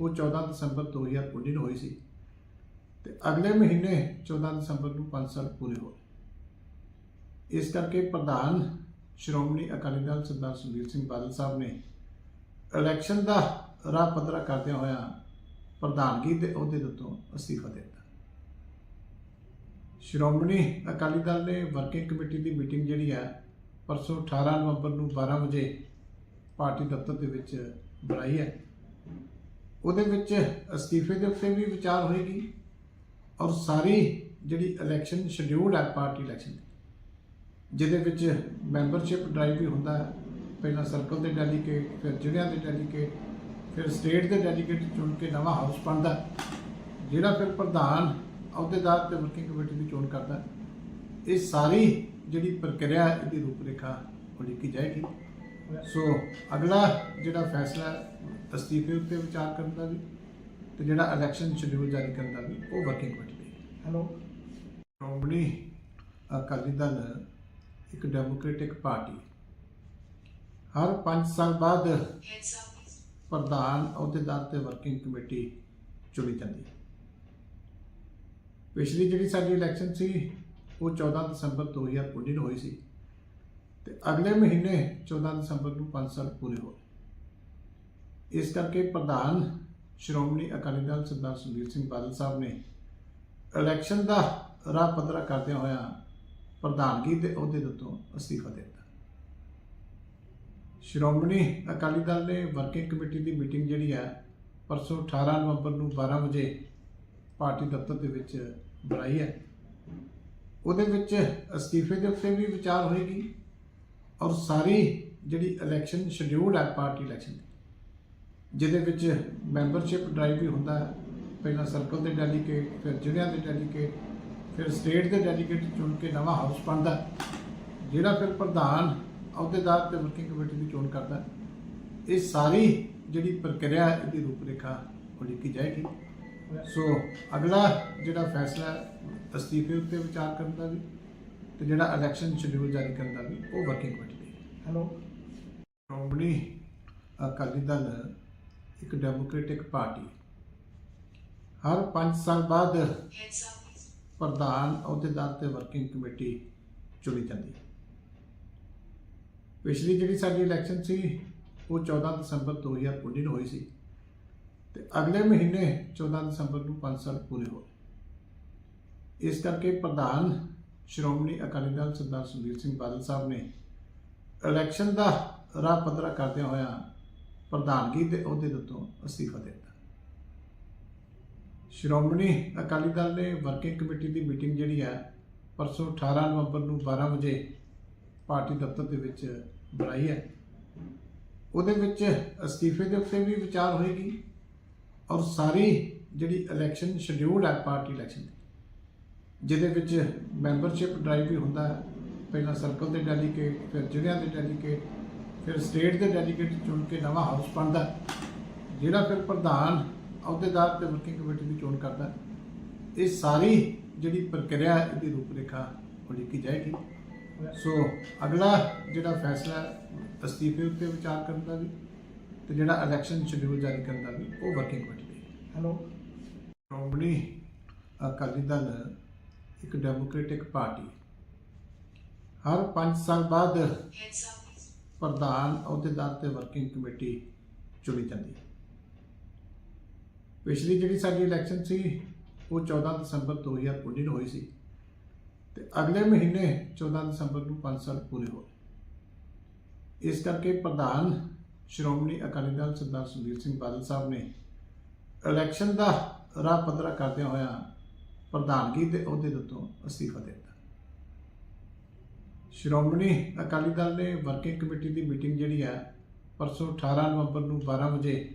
ਉਹ 14 ਦਸੰਬਰ 2019 ਨੂੰ ਹੋਈ ਸੀ ਤੇ ਅਗਲੇ ਮਹੀਨੇ 14 ਦਸੰਬਰ ਨੂੰ 5 ਸਾਲ ਪੂਰੇ ਹੋਏ। ਇਸ ਕਰਕੇ ਪ੍ਰਧਾਨ ਸ਼੍ਰੋਮਣੀ ਅਕਾਲੀ ਦਲ ਸਰਦਾਰ ਸੁਖਬੀਰ ਸਿੰਘ ਬਾਦਲ ਸਾਹਿਬ ਨੇ ਇਲੈਕਸ਼ਨ ਦਾ ਰਾਹ ਪੱਧਰਾ ਕਰਦਿਆਂ ਹੋਇਆ ਪ੍ਰਧਾਨਗੀ ਦੇ ਅਹੁਦੇ ਦੇ ਉੱਤੋਂ ਅਸਤੀਫਾ ਦਿੱਤਾ। ਸ਼੍ਰੋਮਣੀ ਅਕਾਲੀ ਦਲ ਨੇ ਵਰਕਿੰਗ ਕਮੇਟੀ ਦੀ ਮੀਟਿੰਗ ਜਿਹੜੀ ਹੈ, ਪਰਸੋਂ 18 ਨਵੰਬਰ ਨੂੰ 12 ਵਜੇ ਪਾਰਟੀ ਦਫ਼ਤਰ ਦੇ ਵਿੱਚ ਬੁਲਾਈ ਹੈ। ਉਹਦੇ ਵਿੱਚ ਅਸਤੀਫੇ ਦੇ ਉੱਤੇ ਵੀ ਵਿਚਾਰ ਹੋਏਗੀ ਔਰ ਸਾਰੀ ਜਿਹੜੀ ਇਲੈਕਸ਼ਨ ਸ਼ਡਿਊਲ ਹੈ ਪਾਰਟੀ ਇਲੈਕਸ਼ਨ ਦੀ, ਜਿਹਦੇ ਵਿੱਚ ਮੈਂਬਰਸ਼ਿਪ ਡਰਾਈਵ ਵੀ ਹੁੰਦਾ ਹੈ। ਪਹਿਲਾਂ ਸਰਕਲ ਦੇ ਡੈਲੀਗੇਟ ਫਿਰ ਜ਼ਿਲ੍ਹਿਆਂ ਦੇ ਡੈਲੀਗੇਟ ਫਿਰ ਸਟੇਟ ਦੇ ਡੈਲੀਗੇਟ ਚੁਣ ਕੇ ਨਵਾਂ ਹਾਊਸ ਬਣਦਾ। ਜਿਹੜਾ ਫਿਰ ਪ੍ਰਧਾਨ ਅਹੁਦੇਦਾਰ ਤੇ ਵਰਕਿੰਗ ਕਮੇਟੀ ਦੀ ਚੋਣ ਕਰਦਾ। ਇਹ ਸਾਰੀ ਜਿਹੜੀ ਪ੍ਰਕਿਰਿਆ ਇਹਦੀ ਰੂਪਰੇਖਾ ਉਲੀਕੀ ਜਾਏਗੀ ਸੋ ਅਗਲਾ ਜਿਹੜਾ ਫੈਸਲਾ ਅਸਤੀਫੇ ਉੱਤੇ ਵਿਚਾਰ ਕਰਨ ਦਾ ਵੀ ਤੇ ਜਿਹੜਾ ਇਲੈਕਸ਼ਨ ਸ਼ਡਿਊਲ ਜਾਰੀ ਕਰਨ ਦਾ ਵੀ ਉਹ ਵਰਕਿੰਗ ਕਮੇਟੀ ਦੀ ਹੈਲੋ ਸ਼੍ਰੋਮਣੀ ਅਕਾਲੀ ਦਲ ਇੱਕ ਡੈਮੋਕ੍ਰੈਟਿਕ ਪਾਰਟੀ। ਹਰ 5 ਸਾਲ ਬਾਅਦ ਪ੍ਰਧਾਨ ਅਹੁਦੇਦਾਰ ਤੇ ਵਰਕਿੰਗ ਕਮੇਟੀ ਚੁਣੀ ਜਾਂਦੀ ਹੈ। ਪਿਛਲੀ ਜਿਹੜੀ ਸਾਡੀ ਇਲੈਕਸ਼ਨ ਸੀ ਉਹ 14 ਦਸੰਬਰ 2019 ਨੂੰ ਹੋਈ ਸੀ ਤੇ ਅਗਲੇ ਮਹੀਨੇ 14 ਦਸੰਬਰ ਨੂੰ 5 ਸਾਲ ਪੂਰੇ ਹੋਏ ਇਸ ਕਰਕੇ ਪ੍ਰਧਾਨ ਸ਼੍ਰੋਮਣੀ ਅਕਾਲੀ ਦਲ ਸਰਦਾਰ ਸੁਖਬੀਰ ਸਿੰਘ ਬਾਦਲ ਸਾਹਿਬ ਨੇ ਇਲੈਕਸ਼ਨ ਦਾ ਰਾਹ ਪੱਧਰਾ ਕਰਦਿਆਂ ਹੋਇਆਂ ਪ੍ਰਧਾਨਗੀ ਦੇ ਅਹੁਦੇ ਦੇ ਉੱਤੋਂ ਅਸਤੀਫਾ ਦਿੱਤਾ। ਸ਼੍ਰੋਮਣੀ ਅਕਾਲੀ ਦਲ ਨੇ ਵਰਕਿੰਗ ਕਮੇਟੀ ਦੀ ਮੀਟਿੰਗ ਜਿਹੜੀ ਹੈ ਪਰਸੋਂ 18 ਨਵੰਬਰ ਨੂੰ 12 ਵਜੇ ਪਾਰਟੀ ਦਫ਼ਤਰ ਦੇ ਵਿੱਚ ਬੁਲਾਈ ਹੈ। ਉਹਦੇ ਵਿੱਚ ਅਸਤੀਫੇ ਦੇ ਉੱਤੇ ਵੀ ਵਿਚਾਰ ਹੋਏਗੀ ਔਰ ਸਾਰੀ ਜਿਹੜੀ ਇਲੈਕਸ਼ਨ ਸ਼ਡਿਊਲ ਹੈ ਪਾਰਟੀ ਇਲੈਕਸ਼ਨ ਦੀ, ਜਿਹਦੇ ਵਿੱਚ ਮੈਂਬਰਸ਼ਿਪ ਡਰਾਈਵ ਵੀ ਹੁੰਦਾ। ਹੈ ਪਹਿਲਾਂ ਸਰਕਲ ਦੇ ਡੈਲੀਗੇਟ ਫਿਰ ਜ਼ਿਲ੍ਹਿਆਂ ਦੇ ਡੈਲੀਗੇਟ ਫਿਰ ਸਟੇਟ ਦੇ ਡੈਲੀਗੇਟ ਚੁਣ ਕੇ ਨਵਾਂ ਹਾਊਸ ਬਣਦਾ, ਜਿਹੜਾ ਫਿਰ ਪ੍ਰਧਾਨ ਅਹੁਦੇਦਾਰ ਤੇ ਵਰਕਿੰਗ ਕਮੇਟੀ ਦੀ ਚੋਣ ਕਰਦਾ। ਇਹ ਸਾਰੀ ਜਿਹੜੀ ਪ੍ਰਕਿਰਿਆ ਇਹਦੀ ਰੂਪਰੇਖਾ ਉਲੀਕੀ ਜਾਏਗੀ। ਸੋ ਅਗਲਾ ਜਿਹੜਾ ਫੈਸਲਾ ਅਸਤੀਫੇ ਉੱਤੇ ਵਿਚਾਰ ਕਰਨ ਦਾ ਵੀ ਤੇ ਜਿਹੜਾ ਇਲੈਕਸ਼ਨ ਸ਼ਡਿਊਲ ਜਾਰੀ ਕਰਨ ਦਾ ਵੀ ਉਹ ਵਰਕਿੰਗ ਕਮੇਟੀ ਦੀ। ਹੈਲੋ ਸ਼੍ਰੋਮਣੀ ਅਕਾਲੀ ਦਲ ਇੱਕ ਡੈਮੋਕ੍ਰੈਟਿਕ ਪਾਰਟੀ। ਹਰ 5 ਸਾਲ ਬਾਅਦ ਪ੍ਰਧਾਨ ਅਹੁਦੇਦਾਰ ਤੇ ਵਰਕਿੰਗ ਕਮੇਟੀ ਚੁਣੀ ਜਾਂਦੀ ਹੈ। ਪਿਛਲੀ ਜਿਹੜੀ ਸਾਡੀ ਇਲੈਕਸ਼ਨ ਸੀ, ਉਹ 14 ਦਸੰਬਰ 2019 ਨੂੰ ਹੋਈ ਸੀ ਤੇ ਅਗਲੇ ਮਹੀਨੇ 14 ਦਸੰਬਰ ਨੂੰ 5 ਸਾਲ ਪੂਰੇ ਹੋਏ। ਇਸ ਕਰਕੇ ਪ੍ਰਧਾਨ ਸ਼੍ਰੋਮਣੀ ਅਕਾਲੀ ਦਲ ਸਰਦਾਰ ਸੁਖਬੀਰ ਸਿੰਘ ਬਾਦਲ ਸਾਹਿਬ ਨੇ ਇਲੈਕਸ਼ਨ ਦਾ ਰਾਹ ਪੱਧਰਾ ਕਰਦਿਆਂ ਹੋਇਆ ਪ੍ਰਧਾਨਗੀ ਦੇ ਅਹੁਦੇ ਦੇ ਉੱਤੋਂ ਅਸਤੀਫਾ ਦਿੱਤਾ। ਸ਼੍ਰੋਮਣੀ ਅਕਾਲੀ ਦਲ ਨੇ ਵਰਕਿੰਗ ਕਮੇਟੀ ਦੀ ਮੀਟਿੰਗ ਜਿਹੜੀ ਹੈ ਪਰਸੋਂ 18 ਨਵੰਬਰ ਨੂੰ 12 ਵਜੇ ਪਾਰਟੀ ਦਫ਼ਤਰ ਦੇ ਵਿੱਚ ਬਣਾਈ ਹੈ। ਉਹਦੇ ਵਿੱਚ ਅਸਤੀਫੇ ਦੇ ਉੱਤੇ ਵੀ ਵਿਚਾਰ ਹੋਏਗੀ ਔਰ ਸਾਰੀ ਜਿਹੜੀ ਇਲੈਕਸ਼ਨ ਸ਼ਡਿਊਲ ਹੈ ਪਾਰਟੀ ਇਲੈਕਸ਼ਨ ਦੀ, ਜਿਹਦੇ ਵਿੱਚ ਮੈਂਬਰਸ਼ਿਪ ਡਰਾਈਵ ਵੀ ਹੁੰਦਾ ਹੈ। ਪਹਿਲਾਂ ਸਰਕਲ ਦੇ ਡੈਲੀਗੇਟ ਫਿਰ ਜ਼ਿਲ੍ਹਿਆਂ ਦੇ ਡੈਲੀਗੇਟ ਫਿਰ ਸਟੇਟ ਦੇ ਡੈਲੀਗੇਟ ਚੁਣ ਕੇ ਨਵਾਂ ਹਾਊਸ ਬਣਦਾ ਜਿਹੜਾ ਫਿਰ ਪ੍ਰਧਾਨ ਅਹੁਦੇਦਾਰ ਤੇ ਵਰਕਿੰਗ ਕਮੇਟੀ ਦੀ ਚੋਣ ਕਰਦਾ ਇਹ ਸਾਰੀ ਜਿਹੜੀ ਪ੍ਰਕਿਰਿਆ ਇਹਦੀ ਰੂਪਰੇਖਾ ਉਲੀਕੀ ਜਾਏਗੀ। ਸੋ ਅਗਲਾ ਜਿਹੜਾ ਫੈਸਲਾ ਅਸਤੀਫੇ ਉੱਤੇ ਵਿਚਾਰ ਕਰਨ ਦਾ ਵੀ ਤੇ ਜਿਹੜਾ ਇਲੈਕਸ਼ਨ ਸ਼ਡਿਊਲ ਜਾਰੀ ਕਰਨ ਦਾ ਵੀ ਉਹ ਵਰਕਿੰਗ ਕਮੇਟੀ ਦੀ। ਹੈਲੋ ਸ਼੍ਰੋਮਣੀ ਅਕਾਲੀ ਦਲ ਇੱਕ ਡੈਮੋਕ੍ਰੈਟਿਕ ਪਾਰਟੀ। ਹਰ 5 ਸਾਲ ਬਾਅਦ ਪ੍ਰਧਾਨ ਅਹੁਦੇਦਾਰ ਤੇ ਵਰਕਿੰਗ ਕਮੇਟੀ ਚੁਣੀ ਜਾਂਦੀ ਹੈ। ਪਿਛਲੀ ਜਿਹੜੀ ਸਾਡੀ ਇਲੈਕਸ਼ਨ ਸੀ ਉਹ 14 ਦਸੰਬਰ 2019 ਨੂੰ ਹੋਈ ਸੀ। ਤੇ ਅਗਲੇ ਮਹੀਨੇ 14 ਦਸੰਬਰ ਨੂੰ 5 ਸਾਲ ਪੂਰੇ ਹੋਏ ਇਸ ਕਰਕੇ ਪ੍ਰਧਾਨ ਸ਼੍ਰੋਮਣੀ ਅਕਾਲੀ ਦਲ ਸਰਦਾਰ ਸੁਖਬੀਰ ਸਿੰਘ ਬਾਦਲ ਸਾਹਿਬ ਨੇ ਇਲੈਕਸ਼ਨ ਦਾ ਰਾਹ ਪੱਧਰਾ ਕਰਦਿਆਂ ਹੋਇਆ ਪ੍ਰਧਾਨਗੀ ਦੇ ਅਹੁਦੇ ਦੇ ਉੱਤੋਂ ਅਸਤੀਫਾ ਦੇ ਦਿੱਤਾ। ਸ਼੍ਰੋਮਣੀ ਅਕਾਲੀ ਦਲ ਨੇ ਵਰਕਿੰਗ ਕਮੇਟੀ ਦੀ ਮੀਟਿੰਗ ਜਿਹੜੀ ਹੈ ਪਰਸੋਂ 18 ਨਵੰਬਰ ਨੂੰ 12 ਵਜੇ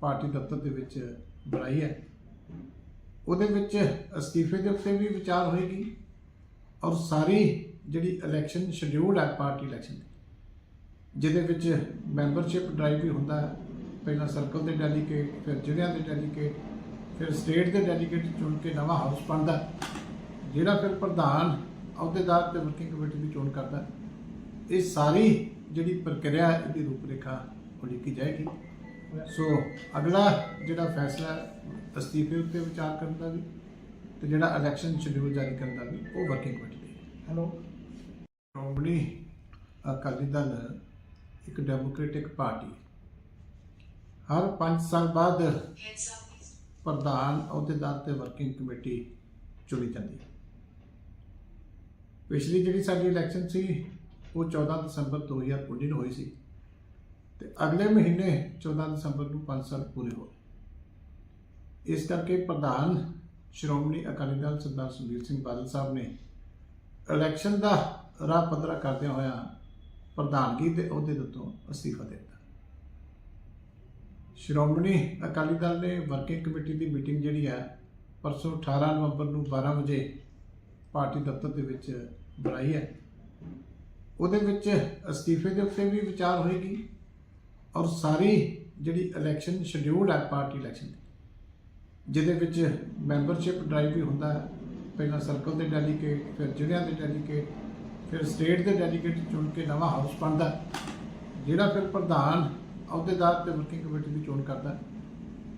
ਪਾਰਟੀ ਦਫ਼ਤਰ ਦੇ ਵਿੱਚ ਬੁਲਾਈ ਹੈ। ਉਹਦੇ ਵਿੱਚ ਅਸਤੀਫੇ ਦੇ ਉੱਤੇ ਵੀ ਵਿਚਾਰ ਹੋਏਗੀ। ਔਰ ਸਾਰੀ ਜਿਹੜੀ ਇਲੈਕਸ਼ਨ ਸ਼ਡਿਊਲ ਹੈ ਪਾਰਟੀ ਇਲੈਕਸ਼ਨ ਦੀ, ਜਿਹਦੇ ਵਿੱਚ ਮੈਂਬਰਸ਼ਿਪ ਡਰਾਈਵ ਵੀ ਹੁੰਦਾ ਹੈ। ਪਹਿਲਾਂ ਸਰਕਲ ਦੇ ਡੈਲੀਗੇਟ ਫਿਰ ਜ਼ਿਲ੍ਹਿਆਂ ਦੇ ਡੈਲੀਗੇਟ ਫਿਰ ਸਟੇਟ ਦੇ ਡੈਲੀਗੇਟ ਚੁਣ ਕੇ ਨਵਾਂ ਹਾਊਸ ਬਣਦਾ ਜਿਹੜਾ ਫਿਰ ਪ੍ਰਧਾਨ ਅਹੁਦੇਦਾਰ ਤੇ ਵਰਕਿੰਗ ਕਮੇਟੀ ਦੀ ਚੋਣ ਕਰਦਾ ਇਹ ਸਾਰੀ ਜਿਹੜੀ ਪ੍ਰਕਿਰਿਆ ਇਹਦੀ ਰੂਪਰੇਖਾ ਉਲੀਕੀ ਜਾਏਗੀ। ਸੋ ਅਗਲਾ ਜਿਹੜਾ ਫੈਸਲਾ ਅਸਤੀਫੇ ਉੱਤੇ ਵਿਚਾਰ ਕਰਨ ਦਾ ਵੀ। ਤੇ ਜਿਹੜਾ ਇਲੈਕਸ਼ਨ ਸ਼ਡਿਊਲ ਜਾਰੀ ਕਰਨ ਦਾ ਵੀ ਉਹ ਵਰਕਿੰਗ ਕਮੇਟੀ ਦੀ। ਹੈਲੋ ਸ਼੍ਰੋਮਣੀ ਅਕਾਲੀ ਦਲ ਇੱਕ ਡੈਮੋਕ੍ਰੈਟਿਕ ਪਾਰਟੀ ਹਰ 5 ਸਾਲ ਬਾਅਦ ਪ੍ਰਧਾਨ ਅਹੁਦੇਦਾਰ ਤੇ ਵਰਕਿੰਗ ਕਮੇਟੀ ਚੁਣੀ ਜਾਂਦੀ ਹੈ। ਪਿਛਲੀ ਜਿਹੜੀ ਸਾਡੀ ਇਲੈਕਸ਼ਨ ਸੀ, ਉਹ 14 ਦਸੰਬਰ 2019 ਨੂੰ ਹੋਈ ਸੀ ਤੇ ਅਗਲੇ ਮਹੀਨੇ 14 ਦਸੰਬਰ ਨੂੰ 5 ਸਾਲ ਪੂਰੇ ਹੋਏ। ਇਸ ਕਰਕੇ ਪ੍ਰਧਾਨ ਸ਼੍ਰੋਮਣੀ ਅਕਾਲੀ ਦਲ ਸਰਦਾਰ ਸੁਖਬੀਰ ਸਿੰਘ ਬਾਦਲ ਸਾਹਿਬ ਨੇ ਇਲੈਕਸ਼ਨ ਦਾ ਰਾਹ ਪੱਧਰਾ ਕਰਦਿਆਂ ਹੋਇਆ ਪ੍ਰਧਾਨਗੀ ਦੇ ਅਹੁਦੇ ਦੇ ਉੱਤੋਂ ਅਸਤੀਫਾ ਦਿੱਤਾ। ਸ਼੍ਰੋਮਣੀ ਅਕਾਲੀ ਦਲ ਨੇ ਵਰਕਿੰਗ ਕਮੇਟੀ ਦੀ ਮੀਟਿੰਗ ਜਿਹੜੀ ਹੈ, ਪਰਸੋਂ 18 ਨਵੰਬਰ ਨੂੰ 12 ਵਜੇ ਪਾਰਟੀ ਦਫ਼ਤਰ ਦੇ ਵਿੱਚ ਬੁਲਾਈ ਹੈ। ਉਹਦੇ ਵਿੱਚ ਅਸਤੀਫੇ ਦੇ ਉੱਤੇ ਵੀ ਵਿਚਾਰ ਹੋਏਗੀ ਔਰ ਸਾਰੀ ਜਿਹੜੀ ਇਲੈਕਸ਼ਨ ਸ਼ਡਿਊਲ ਹੈ ਪਾਰਟੀ ਇਲੈਕਸ਼ਨ ਦੀ ਜਿਹਦੇ ਵਿੱਚ ਮੈਂਬਰਸ਼ਿਪ ਡਰਾਈਵ ਵੀ ਹੁੰਦਾ ਹੈ। ਪਹਿਲਾਂ ਸਰਕਲ ਦੇ ਡੈਲੀਗੇਟ ਫਿਰ ਜ਼ਿਲ੍ਹਿਆਂ ਦੇ ਡੈਲੀਗੇਟ ਫਿਰ ਸਟੇਟ ਦੇ ਡੈਲੀਗੇਟ ਚੁਣ ਕੇ ਨਵਾਂ ਹਾਊਸ ਬਣਦਾ ਜਿਹੜਾ ਫਿਰ ਪ੍ਰਧਾਨ ਅਹੁਦੇਦਾਰ ਤੇ ਵਰਕਿੰਗ ਕਮੇਟੀ ਦੀ ਚੋਣ ਕਰਦਾ।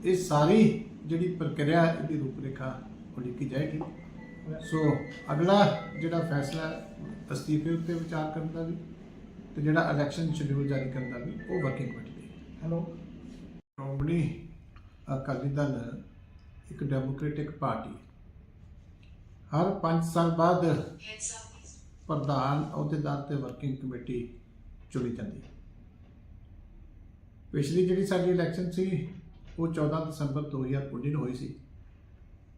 ਇਹ ਸਾਰੀ ਜਿਹੜੀ ਪ੍ਰਕਿਰਿਆ ਇਹਦੀ ਰੂਪਰੇਖਾ ਉਲੀਕੀ ਜਾਏਗੀ। ਸੋ ਅਗਲਾ ਜਿਹੜਾ ਫੈਸਲਾ ਅਸਤੀਫੇ ਉੱਤੇ ਵਿਚਾਰ ਕਰਨ ਦਾ ਵੀ ਤੇ ਜਿਹੜਾ ਇਲੈਕਸ਼ਨ ਸ਼ਡਿਊਲ ਜਾਰੀ ਕਰਨ ਦਾ ਵੀ ਉਹ ਵਰਕਿੰਗ ਕਮੇਟੀ ਦੀ। ਹੈਲੋ ਸ਼੍ਰੋਮਣੀ ਅਕਾਲੀ ਦਲ ਇੱਕ ਡੈਮੋਕ੍ਰੈਟਿਕ ਪਾਰਟੀ। ਹਰ 5 ਸਾਲ ਬਾਅਦ ਪ੍ਰਧਾਨ ਅਹੁਦੇਦਾਰ ਤੇ ਵਰਕਿੰਗ ਕਮੇਟੀ ਚੁਣੀ ਜਾਂਦੀ ਹੈ। ਪਿਛਲੀ ਜਿਹੜੀ ਸਾਡੀ ਇਲੈਕਸ਼ਨ ਸੀ, ਉਹ 14 ਦਸੰਬਰ 2019 ਨੂੰ ਹੋਈ ਸੀ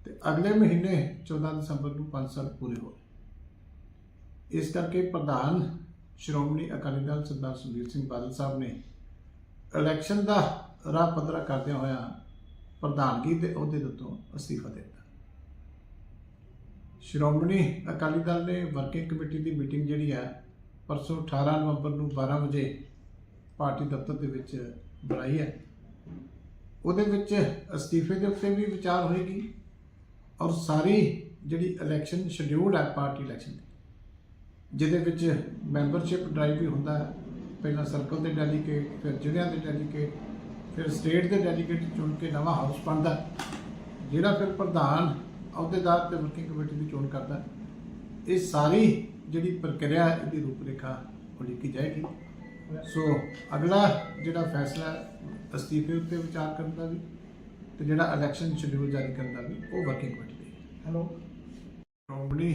ਤੇ ਅਗਲੇ ਮਹੀਨੇ 14 ਦਸੰਬਰ ਨੂੰ 5 ਸਾਲ ਪੂਰੇ ਹੋਏ। ਇਸ ਕਰਕੇ ਪ੍ਰਧਾਨ ਸ਼੍ਰੋਮਣੀ ਅਕਾਲੀ ਦਲ ਸਰਦਾਰ ਸੁਖਬੀਰ ਸਿੰਘ ਬਾਦਲ ਸਾਹਿਬ ਨੇ ਇਲੈਕਸ਼ਨ ਦਾ ਰਾਹ ਪੱਧਰਾ ਕਰਦਿਆਂ ਹੋਇਆ ਪ੍ਰਧਾਨਗੀ ਦੇ ਅਹੁਦੇ ਦੇ ਉੱਤੋਂ ਅਸਤੀਫਾ ਦਿੱਤਾ। ਸ਼੍ਰੋਮਣੀ ਅਕਾਲੀ ਦਲ ਨੇ ਵਰਕਿੰਗ ਕਮੇਟੀ ਦੀ ਮੀਟਿੰਗ ਜਿਹੜੀ ਹੈ ਪਰਸੋਂ 18 ਨਵੰਬਰ ਨੂੰ 12 ਵਜੇ ਪਾਰਟੀ ਦਫ਼ਤਰ ਦੇ ਵਿੱਚ ਬੁਲਾਈ ਹੈ। ਉਹਦੇ ਵਿੱਚ ਅਸਤੀਫੇ ਦੇ ਉੱਤੇ ਵੀ ਵਿਚਾਰ ਹੋਏਗੀ ਔਰ ਸਾਰੀ ਜਿਹੜੀ ਇਲੈਕਸ਼ਨ ਸ਼ਡਿਊਲ ਹੈ ਪਾਰਟੀ ਇਲੈਕਸ਼ਨ ਦੀ ਜਿਹਦੇ ਵਿੱਚ ਮੈਂਬਰਸ਼ਿਪ ਡਰਾਈਵ ਵੀ ਹੁੰਦਾ ਹੈ। ਪਹਿਲਾਂ ਸਰਕਲ ਦੇ ਡੈਲੀਗੇਟ ਫਿਰ ਜ਼ਿਲ੍ਹਿਆਂ ਦੇ ਡੈਲੀਗੇਟ ਫਿਰ ਸਟੇਟ ਦੇ ਡੈਲੀਗੇਟ ਚੁਣ ਕੇ ਨਵਾਂ ਹਾਊਸ ਬਣਦਾ ਜਿਹੜਾ ਫਿਰ ਪ੍ਰਧਾਨ ਅਹੁਦੇਦਾਰ ਤੇ ਵਰਕਿੰਗ ਕਮੇਟੀ ਦੀ ਚੋਣ ਕਰਦਾ। ਇਹ ਸਾਰੀ ਜਿਹੜੀ ਪ੍ਰਕਿਰਿਆ ਇਹਦੀ ਰੂਪਰੇਖਾ ਉਲੀਕੀ ਜਾਏਗੀ। ਸੋ ਅਗਲਾ ਜਿਹੜਾ ਫੈਸਲਾ ਅਸਤੀਫੇ ਉੱਤੇ ਵਿਚਾਰ ਕਰਨ ਦਾ ਵੀ ਤੇ ਜਿਹੜਾ ਇਲੈਕਸ਼ਨ ਸ਼ਡਿਊਲ ਜਾਰੀ ਕਰਨ ਦਾ ਵੀ ਉਹ ਵਰਕਿੰਗ ਕਮੇਟੀ ਦੀ। ਹੈਲੋ ਸ਼੍ਰੋਮਣੀ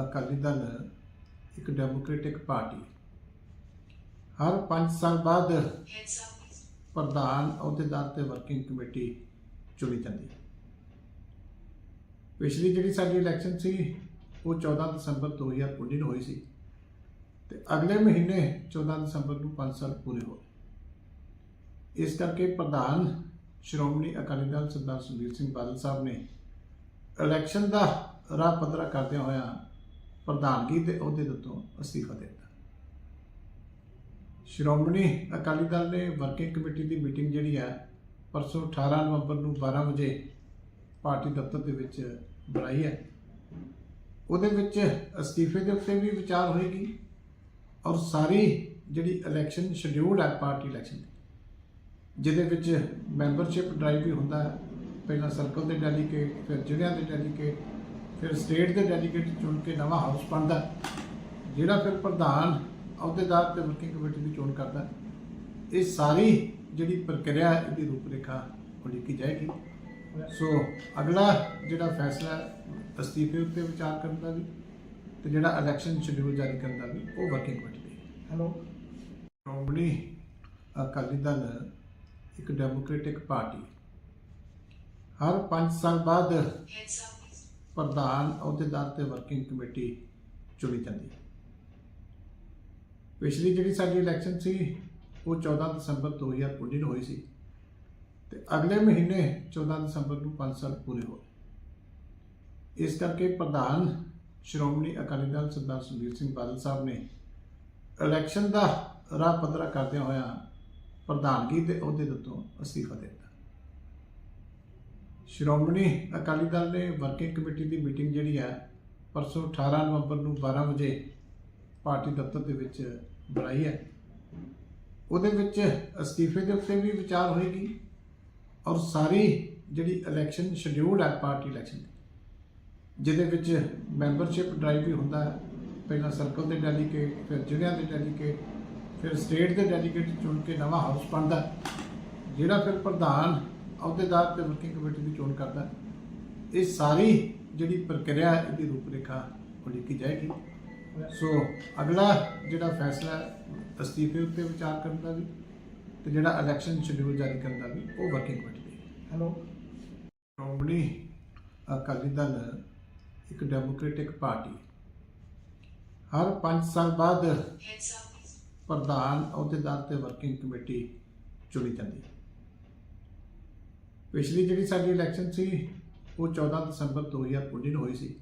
ਅਕਾਲੀ ਦਲ ਇੱਕ ਡੈਮੋਕ੍ਰੈਟਿਕ ਪਾਰਟੀ ਹਰ 5 ਸਾਲ ਬਾਅਦ ਪ੍ਰਧਾਨ ਅਹੁਦੇਦਾਰ ਤੇ ਵਰਕਿੰਗ ਕਮੇਟੀ ਚੁਣੀ ਜਾਂਦੀ ਹੈ। ਪਿਛਲੀ ਜਿਹੜੀ ਸਾਡੀ ਇਲੈਕਸ਼ਨ ਸੀ, ਉਹ 14 ਦਸੰਬਰ 2019 ਨੂੰ ਹੋਈ ਸੀ ਤੇ ਅਗਲੇ ਮਹੀਨੇ 14 ਦਸੰਬਰ ਨੂੰ 5 ਸਾਲ ਪੂਰੇ ਹੋਏ ਇਸ ਕਰਕੇ ਪ੍ਰਧਾਨ ਸ਼੍ਰੋਮਣੀ ਅਕਾਲੀ ਦਲ ਸਰਦਾਰ ਸੁਖਬੀਰ ਸਿੰਘ ਬਾਦਲ ਸਾਹਿਬ ਨੇ ਇਲੈਕਸ਼ਨ ਦਾ ਰਾਹ ਪੱਧਰਾ ਕਰਦਿਆਂ ਹੋਇਆਂ ਪ੍ਰਧਾਨਗੀ ਦੇ ਅਹੁਦੇ ਦੇ ਉੱਤੋਂ ਅਸਤੀਫਾ ਦਿੱਤਾ। ਸ਼੍ਰੋਮਣੀ ਅਕਾਲੀ ਦਲ ਨੇ ਵਰਕਿੰਗ ਕਮੇਟੀ ਦੀ ਮੀਟਿੰਗ ਜਿਹੜੀ ਹੈ ਪਰਸੋਂ 18 ਨਵੰਬਰ ਨੂੰ 12 ਵਜੇ ਪਾਰਟੀ ਦਫ਼ਤਰ ਦੇ ਵਿੱਚ ਬੁਲਾਈ ਹੈ। ਉਹਦੇ ਵਿੱਚ ਅਸਤੀਫੇ ਦੇ ਉੱਤੇ ਵੀ ਵਿਚਾਰ ਹੋਏਗੀ ਔਰ ਸਾਰੀ ਜਿਹੜੀ ਇਲੈਕਸ਼ਨ ਸ਼ਡਿਊਲ ਹੈ ਪਾਰਟੀ ਇਲੈਕਸ਼ਨ ਜਿਹਦੇ ਵਿੱਚ ਮੈਂਬਰਸ਼ਿਪ ਡਰਾਈਵ ਵੀ ਹੁੰਦਾ। ਹੈ ਪਹਿਲਾਂ ਸਰਕਲ ਦੇ ਡੈਲੀਗੇਟ ਫਿਰ ਜ਼ਿਲ੍ਹਿਆਂ ਦੇ ਡੈਲੀਗੇਟ ਫਿਰ ਸਟੇਟ ਦੇ ਡੈਲੀਗੇਟ ਚੁਣ ਕੇ ਨਵਾਂ ਹਾਊਸ ਬਣਦਾ, ਜਿਹੜਾ ਫਿਰ ਪ੍ਰਧਾਨ ਅਹੁਦੇਦਾਰ ਤੇ ਵਰਕਿੰਗ ਕਮੇਟੀ ਦੀ ਚੋਣ ਕਰਦਾ ਇਹ ਸਾਰੀ ਜਿਹੜੀ ਪ੍ਰਕਿਰਿਆ ਹੈ, ਇਹਦੀ ਰੂਪਰੇਖਾ ਉਲੀਕੀ ਜਾਏਗੀ। ਸੋ ਅਗਲਾ ਜਿਹੜਾ ਫੈਸਲਾ ਅਸਤੀਫੇ ਉੱਤੇ ਵਿਚਾਰ ਕਰਨ ਦਾ ਵੀ ਤੇ ਜਿਹੜਾ ਇਲੈਕਸ਼ਨ ਸ਼ਡਿਊਲ ਜਾਰੀ ਕਰਨ ਦਾ ਵੀ ਉਹ ਵਰਕਿੰਗ ਕਮੇਟੀ ਦੀ। ਹੈਲੋ ਸ਼੍ਰੋਮਣੀ ਅਕਾਲੀ ਦਲ ਇੱਕ ਡੈਮੋਕ੍ਰੈਟਿਕ ਪਾਰਟੀ ਹਰ 5 ਸਾਲ ਬਾਅਦ ਪ੍ਰਧਾਨ ਅਹੁਦੇਦਾਰ ਤੇ ਵਰਕਿੰਗ ਕਮੇਟੀ ਚੁਣੀ ਜਾਂਦੀ ਹੈ। ਪਿਛਲੀ ਜਿਹੜੀ ਸਾਡੀ ਇਲੈਕਸ਼ਨ ਸੀ, ਉਹ 14 ਦਸੰਬਰ 2019 ਨੂੰ ਹੋਈ ਸੀ। ਤੇ ਅਗਲੇ ਮਹੀਨੇ 14 ਦਸੰਬਰ ਨੂੰ 5 ਸਾਲ ਪੂਰੇ ਹੋਏ। ਇਸ ਕਰਕੇ ਪ੍ਰਧਾਨ ਸ਼੍ਰੋਮਣੀ ਅਕਾਲੀ ਦਲ ਸਰਦਾਰ ਸੁਖਬੀਰ ਸਿੰਘ ਬਾਦਲ ਸਾਹਿਬ ਨੇ ਇਲੈਕਸ਼ਨ ਦਾ ਰਾਹ ਪੱਧਰਾ ਕਰਦਿਆਂ ਹੋਇਆਂ ਪ੍ਰਧਾਨਗੀ ਦੇ ਅਹੁਦੇ ਦੇ ਉੱਤੋਂ ਅਸਤੀਫਾ ਦਿੱਤਾ। ਸ਼੍ਰੋਮਣੀ ਅਕਾਲੀ ਦਲ ਨੇ ਵਰਕਿੰਗ ਕਮੇਟੀ ਦੀ ਮੀਟਿੰਗ ਜਿਹੜੀ ਹੈ, ਪਰਸੋਂ 18 ਨਵੰਬਰ ਨੂੰ 12 ਵਜੇ ਪਾਰਟੀ ਦਫ਼ਤਰ ਦੇ ਵਿੱਚ ਬੁਲਾਈ ਹੈ। ਉਹਦੇ ਵਿੱਚ ਅਸਤੀਫੇ ਦੇ ਉੱਤੇ ਵੀ ਵਿਚਾਰ ਹੋਏਗੀ ਔਰ ਸਾਰੀ ਜਿਹੜੀ ਇਲੈਕਸ਼ਨ ਸ਼ਡਿਊਲਡ ਹੈ ਪਾਰਟੀ ਇਲੈਕਸ਼ਨ ਜਿਹਦੇ ਵਿੱਚ ਮੈਂਬਰਸ਼ਿਪ ਡਰਾਈਵ ਵੀ ਹੁੰਦਾ ਹੈ। ਪਹਿਲਾਂ ਸਰਕਲ ਦੇ ਡੈਲੀਗੇਟ ਫਿਰ ਜ਼ਿਲ੍ਹਿਆਂ ਦੇ ਡੈਲੀਗੇਟ ਫਿਰ ਸਟੇਟ ਦੇ ਡੈਲੀਗੇਟ ਚੁਣ ਕੇ ਨਵਾਂ ਹਾਊਸ ਬਣਦਾ ਜਿਹੜਾ ਫਿਰ ਪ੍ਰਧਾਨ ਅਹੁਦੇਦਾਰ ਤੇ ਵਰਕਿੰਗ ਕਮੇਟੀ ਦੀ ਚੋਣ ਕਰਦਾ ਇਹ ਸਾਰੀ ਜਿਹੜੀ ਪ੍ਰਕਿਰਿਆ ਇਹਦੀ ਰੂਪਰੇਖਾ ਉਲੀਕੀ ਜਾਏਗੀ। ਸੋ ਅਗਲਾ ਜਿਹੜਾ ਫੈਸਲਾ ਅਸਤੀਫੇ ਉੱਤੇ ਵਿਚਾਰ ਕਰਨ ਦਾ ਵੀ ਤੇ ਜਿਹੜਾ ਇਲੈਕਸ਼ਨ ਸ਼ਡਿਊਲ ਜਾਰੀ ਕਰਨ ਦਾ ਵੀ ਉਹ ਵਰਕਿੰਗ ਕਮੇਟੀ ਦੀ। ਹੈਲੋ ਸ਼੍ਰੋਮਣੀ ਅਕਾਲੀ ਦਲ ਇੱਕ ਡੈਮੋਕ੍ਰੈਟਿਕ ਪਾਰਟੀ ਹਰ 5 ਸਾਲ ਬਾਅਦ ਪ੍ਰਧਾਨ ਅਹੁਦੇਦਾਰ ਤੇ ਵਰਕਿੰਗ ਕਮੇਟੀ ਚੁਣੀ ਜਾਂਦੀ ਹੈ। ਪਿਛਲੀ ਜਿਹੜੀ ਸਾਡੀ ਇਲੈਕਸ਼ਨ ਸੀ ਉਹ 14 ਦਸੰਬਰ 2019 ਨੂੰ ਹੋਈ ਸੀ।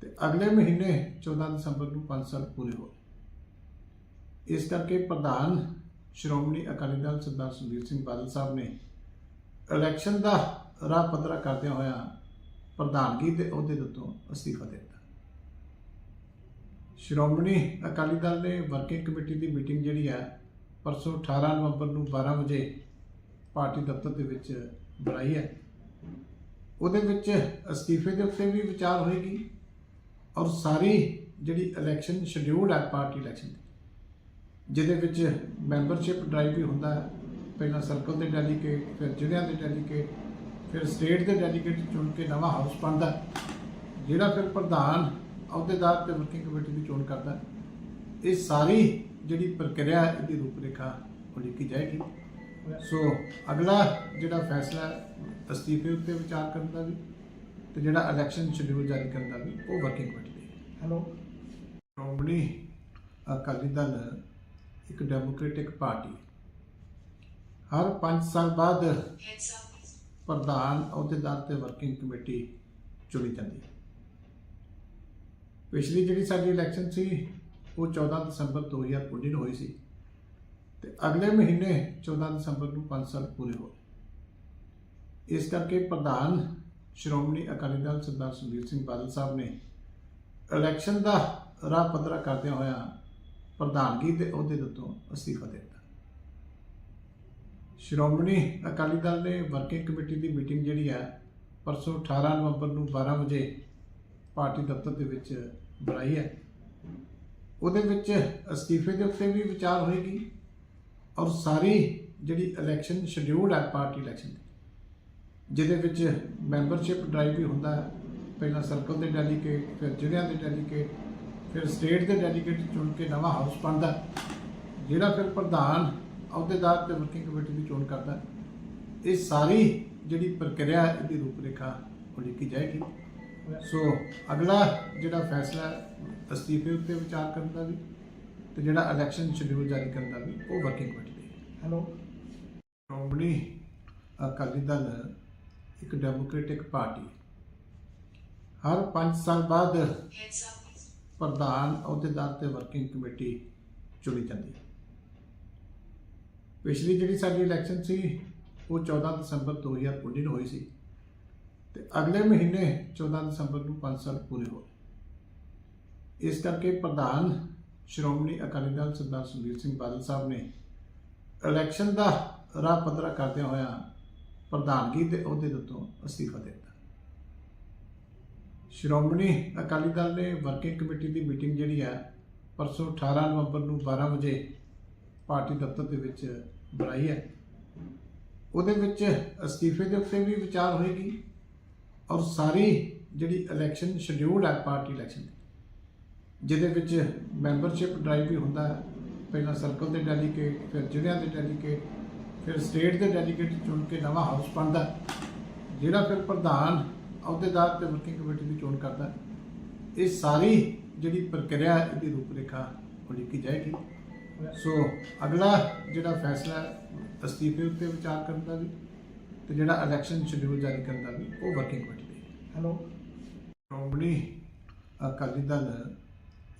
ਤੇ ਅਗਲੇ ਮਹੀਨੇ 14 ਦਸੰਬਰ ਨੂੰ 5 ਸਾਲ ਪੂਰੇ ਹੋਏ ਇਸ ਕਰਕੇ ਪ੍ਰਧਾਨ ਸ਼੍ਰੋਮਣੀ ਅਕਾਲੀ ਦਲ ਸਰਦਾਰ ਸੁਖਬੀਰ ਸਿੰਘ ਬਾਦਲ ਸਾਹਿਬ ਨੇ ਇਲੈਕਸ਼ਨ ਦਾ ਰਾਹ ਪੱਧਰਾ ਕਰਦਿਆਂ ਹੋਇਆ ਪ੍ਰਧਾਨਗੀ ਦੇ ਅਹੁਦੇ ਦੇ ਉੱਤੋਂ ਅਸਤੀਫਾ ਦਿੱਤਾ। ਸ਼੍ਰੋਮਣੀ ਅਕਾਲੀ ਦਲ ਨੇ ਵਰਕਿੰਗ ਕਮੇਟੀ ਦੀ ਮੀਟਿੰਗ ਜਿਹੜੀ ਹੈ ਪਰਸੋਂ 18 ਨਵੰਬਰ ਨੂੰ 12 ਵਜੇ ਪਾਰਟੀ ਦਫ਼ਤਰ ਦੇ ਵਿੱਚ ਬੁਲਾਈ ਹੈ। ਉਹਦੇ ਵਿੱਚ ਅਸਤੀਫੇ ਦੇ ਉੱਤੇ ਵੀ ਵਿਚਾਰ ਹੋਏਗੀ। ਔਰ ਸਾਰੀ ਜਿਹੜੀ ਇਲੈਕਸ਼ਨ ਸ਼ਡਿਊਲ ਹੈ ਪਾਰਟੀ ਇਲੈਕਸ਼ਨ ਜਿਹਦੇ ਵਿੱਚ ਮੈਂਬਰਸ਼ਿਪ ਡਰਾਈਵ ਵੀ ਹੁੰਦਾ ਹੈ ਪਹਿਲਾਂ ਸਰਕਲ ਦੇ ਡੈਲੀਗੇਟ ਫਿਰ ਜ਼ਿਲ੍ਹਿਆਂ ਦੇ ਡੈਲੀਗੇਟ ਫਿਰ ਸਟੇਟ ਦੇ ਡੈਲੀਗੇਟ ਚੁਣ ਕੇ ਨਵਾਂ ਹਾਊਸ ਬਣਦਾ। ਜਿਹੜਾ ਫਿਰ ਪ੍ਰਧਾਨ ਅਹੁਦੇਦਾਰ ਤੇ ਵਰਕਿੰਗ ਕਮੇਟੀ ਦੀ ਚੋਣ ਕਰਦਾ। ਇਹ ਸਾਰੀ ਜਿਹੜੀ ਪ੍ਰਕਿਰਿਆ ਹੈ, ਇਹਦੀ ਰੂਪਰੇਖਾ ਉਲੀਕੀ ਜਾਏਗੀ ਸੋ ਅਗਲਾ ਜਿਹੜਾ ਫੈਸਲਾ ਅਸਤੀਫੇ ਉੱਤੇ ਵਿਚਾਰ ਕਰਨ ਦਾ ਵੀ ਤੇ ਜਿਹੜਾ ਇਲੈਕਸ਼ਨ ਸ਼ਡਿਊਲ ਜਾਰੀ ਕਰਨ ਦਾ ਵੀ ਉਹ ਵਰਕਿੰਗ ਕਮੇਟੀ ਦੀ ਹੈਲੋ ਸ਼੍ਰੋਮਣੀ ਅਕਾਲੀ ਦਲ ਇੱਕ ਡੈਮੋਕ੍ਰੈਟਿਕ ਪਾਰਟੀ ਹਰ 5 ਸਾਲ ਬਾਅਦ ਪ੍ਰਧਾਨ ਅਹੁਦੇਦਾਰ ਤੇ ਵਰਕਿੰਗ ਕਮੇਟੀ ਚੁਣੀ ਜਾਂਦੀ ਹੈ। ਪਿਛਲੀ ਜਿਹੜੀ ਸਾਡੀ ਇਲੈਕਸ਼ਨ ਸੀ, ਉਹ 14 ਦਸੰਬਰ 2019 ਨੂੰ ਹੋਈ ਸੀ ਤੇ ਅਗਲੇ ਮਹੀਨੇ 14 ਦਸੰਬਰ ਨੂੰ 5 ਸਾਲ ਪੂਰੇ ਹੋ ਇਸ ਕਰਕੇ ਪ੍ਰਧਾਨ ਸ਼੍ਰੋਮਣੀ ਅਕਾਲੀ ਦਲ ਸਰਦਾਰ ਸੁਖਬੀਰ ਸਿੰਘ ਬਾਦਲ ਸਾਹਿਬ ਨੇ ਇਲੈਕਸ਼ਨ ਦਾ ਰਾਹ ਪੱਧਰਾ ਕਰਦਿਆਂ ਹੋਇਆ ਪ੍ਰਧਾਨਗੀ ਦੇ ਅਹੁਦੇ ਦੇ ਉੱਤੋਂ ਅਸਤੀਫਾ ਦਿੱਤਾ। ਸ਼੍ਰੋਮਣੀ ਅਕਾਲੀ ਦਲ ਨੇ ਵਰਕਿੰਗ ਕਮੇਟੀ ਦੀ ਮੀਟਿੰਗ ਜਿਹੜੀ ਹੈ, ਪਰਸੋਂ 18 ਨਵੰਬਰ ਨੂੰ 12 ਵਜੇ ਪਾਰਟੀ ਦਫ਼ਤਰ ਦੇ ਵਿੱਚ ਬੁਲਾਈ ਹੈ। ਉਹਦੇ ਵਿੱਚ ਅਸਤੀਫੇ ਦੇ ਉੱਤੇ ਵੀ ਵਿਚਾਰ ਹੋਏਗੀ ਔਰ ਸਾਰੀ ਜਿਹੜੀ ਇਲੈਕਸ਼ਨ ਸ਼ਡਿਊਲ ਹੈ, ਪਾਰਟੀ ਇਲੈਕਸ਼ਨ ਦੀ ਜਿਹਦੇ ਵਿੱਚ ਮੈਂਬਰਸ਼ਿਪ ਡਰਾਈਵ ਵੀ ਹੁੰਦਾ ਹੈ ਪਹਿਲਾਂ ਸਰਕਲ ਦੇ ਡੈਲੀਗੇਟ ਫਿਰ ਜ਼ਿਲ੍ਹਿਆਂ ਦੇ ਡੈਲੀਗੇਟ ਫਿਰ ਸਟੇਟ ਦੇ ਡੈਲੀਗੇਟ ਚੁਣ ਕੇ ਨਵਾਂ ਹਾਊਸ ਬਣਦਾ। ਜਿਹੜਾ ਫਿਰ ਪ੍ਰਧਾਨ ਅਹੁਦੇਦਾਰ ਤੇ ਵਰਕਿੰਗ ਕਮੇਟੀ ਦੀ ਚੋਣ ਕਰਦਾ। ਇਹ ਸਾਰੀ ਜਿਹੜੀ ਪ੍ਰਕਿਰਿਆ ਇਹਦੀ ਰੂਪਰੇਖਾ ਉਲੀਕੀ ਜਾਏਗੀ ਸੋ ਅਗਲਾ ਜਿਹੜਾ ਫੈਸਲਾ ਅਸਤੀਫੇ ਉੱਤੇ ਵਿਚਾਰ ਕਰਨ ਦਾ ਵੀ ਤੇ ਜਿਹੜਾ ਇਲੈਕਸ਼ਨ ਸ਼ਡਿਊਲ ਜਾਰੀ ਕਰਨ ਦਾ ਵੀ ਉਹ ਵਰਕਿੰਗ ਕਮੇਟੀ ਦੀ ਹੈਲੋ ਸ਼੍ਰੋਮਣੀ ਅਕਾਲੀ ਦਲ ਇੱਕ ਡੈਮੋਕ੍ਰੈਟਿਕ ਪਾਰਟੀ। ਹਰ 5 ਸਾਲ ਬਾਅਦ ਪ੍ਰਧਾਨ ਅਹੁਦੇਦਾਰ ਤੇ ਵਰਕਿੰਗ ਕਮੇਟੀ ਚੁਣੀ ਜਾਂਦੀ ਹੈ। ਪਿਛਲੀ ਜਿਹੜੀ ਸਾਡੀ ਇਲੈਕਸ਼ਨ ਸੀ, ਉਹ 14 ਦਸੰਬਰ 2019 ਨੂੰ ਹੋਈ ਸੀ ਤੇ ਅਗਲੇ ਮਹੀਨੇ 14 ਦਸੰਬਰ ਨੂੰ 5 ਸਾਲ ਪੂਰੇ ਹੋਏ। ਇਸ ਕਰਕੇ ਪ੍ਰਧਾਨ ਸ਼੍ਰੋਮਣੀ ਅਕਾਲੀ ਦਲ ਸਰਦਾਰ ਸੁਖਬੀਰ ਸਿੰਘ ਬਾਦਲ ਸਾਹਿਬ ਨੇ ਇਲੈਕਸ਼ਨ ਦਾ ਰਾਹ ਪੱਧਰਾ ਕਰਦਿਆਂ ਹੋਇਆਂ ਪ੍ਰਧਾਨਗੀ ਦੇ ਅਹੁਦੇ ਦੇ ਉੱਤੋਂ ਅਸਤੀਫਾ ਦਿੱਤਾ। ਸ਼੍ਰੋਮਣੀ ਅਕਾਲੀ ਦਲ ਨੇ ਵਰਕਿੰਗ ਕਮੇਟੀ ਦੀ ਮੀਟਿੰਗ ਜਿਹੜੀ ਆ, ਪਰਸੋਂ 18 ਨਵੰਬਰ ਨੂੰ 12 ਵਜੇ ਪਾਰਟੀ ਦਫ਼ਤਰ ਦੇ ਵਿੱਚ ਬੁਲਾਈ ਹੈ। ਉਹਦੇ ਵਿੱਚ ਅਸਤੀਫੇ ਦੇ ਉੱਤੇ ਵੀ ਵਿਚਾਰ ਹੋਏਗੀ ਔਰ ਸਾਰੀ ਜਿਹੜੀ ਇਲੈਕਸ਼ਨ ਸ਼ਡਿਊਲ ਹੈ ਪਾਰਟੀ ਇਲੈਕਸ਼ਨ ਜਿਹਦੇ ਵਿੱਚ ਮੈਂਬਰਸ਼ਿਪ ਡਰਾਈਵ ਵੀ ਹੁੰਦਾ ਹੈ। ਪਹਿਲਾਂ ਸਰਕਲ ਦੇ ਡੈਲੀਗੇਟ ਫਿਰ ਜ਼ਿਲ੍ਹਿਆਂ ਦੇ ਡੈਲੀਗੇਟ ਫਿਰ ਸਟੇਟ ਦੇ ਡੈਲੀਗੇਟ ਚੁਣ ਕੇ ਨਵਾਂ ਹਾਊਸ ਬਣਦਾ ਜਿਹੜਾ ਫਿਰ ਪ੍ਰਧਾਨ ਅਹੁਦੇਦਾਰ ਤੇ ਵਰਕਿੰਗ ਕਮੇਟੀ ਦੀ ਚੋਣ ਕਰਦਾ ਹੈ। ਇਹ ਸਾਰੀ ਜਿਹੜੀ ਪ੍ਰਕਿਰਿਆ ਹੈ, ਇਹਦੀ ਰੂਪਰੇਖਾ ਉਲੀਕੀ ਜਾਏਗੀ ਸੋ ਅਗਲਾ ਜਿਹੜਾ ਫੈਸਲਾ ਅਸਤੀਫੇ ਉੱਤੇ ਵਿਚਾਰ ਕਰਨ ਦਾ ਵੀ ਤੇ ਜਿਹੜਾ ਇਲੈਕਸ਼ਨ ਸ਼ਡਿਊਲ ਜਾਰੀ ਕਰਨ ਦਾ ਵੀ ਉਹ ਵਰਕਿੰਗ ਕਮੇਟੀ ਦੀ ਹੈਲੋ ਸ਼੍ਰੋਮਣੀ ਅਕਾਲੀ ਦਲ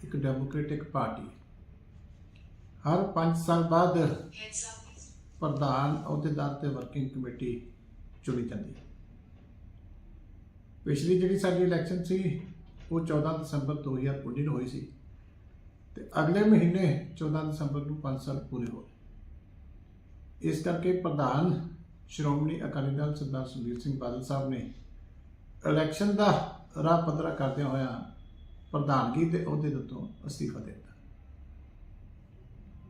ਇੱਕ ਡੈਮੋਕ੍ਰੈਟਿਕ ਪਾਰਟੀ। ਹਰ 5 ਸਾਲ ਬਾਅਦ ਪ੍ਰਧਾਨ ਅਹੁਦੇਦਾਰ ਤੇ ਵਰਕਿੰਗ ਕਮੇਟੀ ਚੁਣੀ ਜਾਂਦੀ ਹੈ। ਪਿਛਲੀ ਜਿਹੜੀ ਸਾਡੀ ਇਲੈਕਸ਼ਨ ਸੀ, ਉਹ 14 ਦਸੰਬਰ 2019 ਨੂੰ ਹੋਈ ਸੀ ਤੇ ਅਗਲੇ ਮਹੀਨੇ 14 ਦਸੰਬਰ ਨੂੰ 5 ਸਾਲ ਪੂਰੇ ਹੋ ਗਏ। ਇਸ ਕਰਕੇ ਪ੍ਰਧਾਨ ਸ਼੍ਰੋਮਣੀ ਅਕਾਲੀ ਦਲ ਸਰਦਾਰ ਸੁਖਬੀਰ ਸਿੰਘ ਬਾਦਲ ਸਾਹਿਬ ਨੇ ਇਲੈਕਸ਼ਨ ਦਾ ਰਾਹ ਪੱਧਰਾ ਕਰਦਿਆਂ ਹੋਇਆ ਪ੍ਰਧਾਨਗੀ ਦੇ ਅਹੁਦੇ ਦੇ ਤੋਂ ਅਸਤੀਫਾ ਦਿੱਤਾ।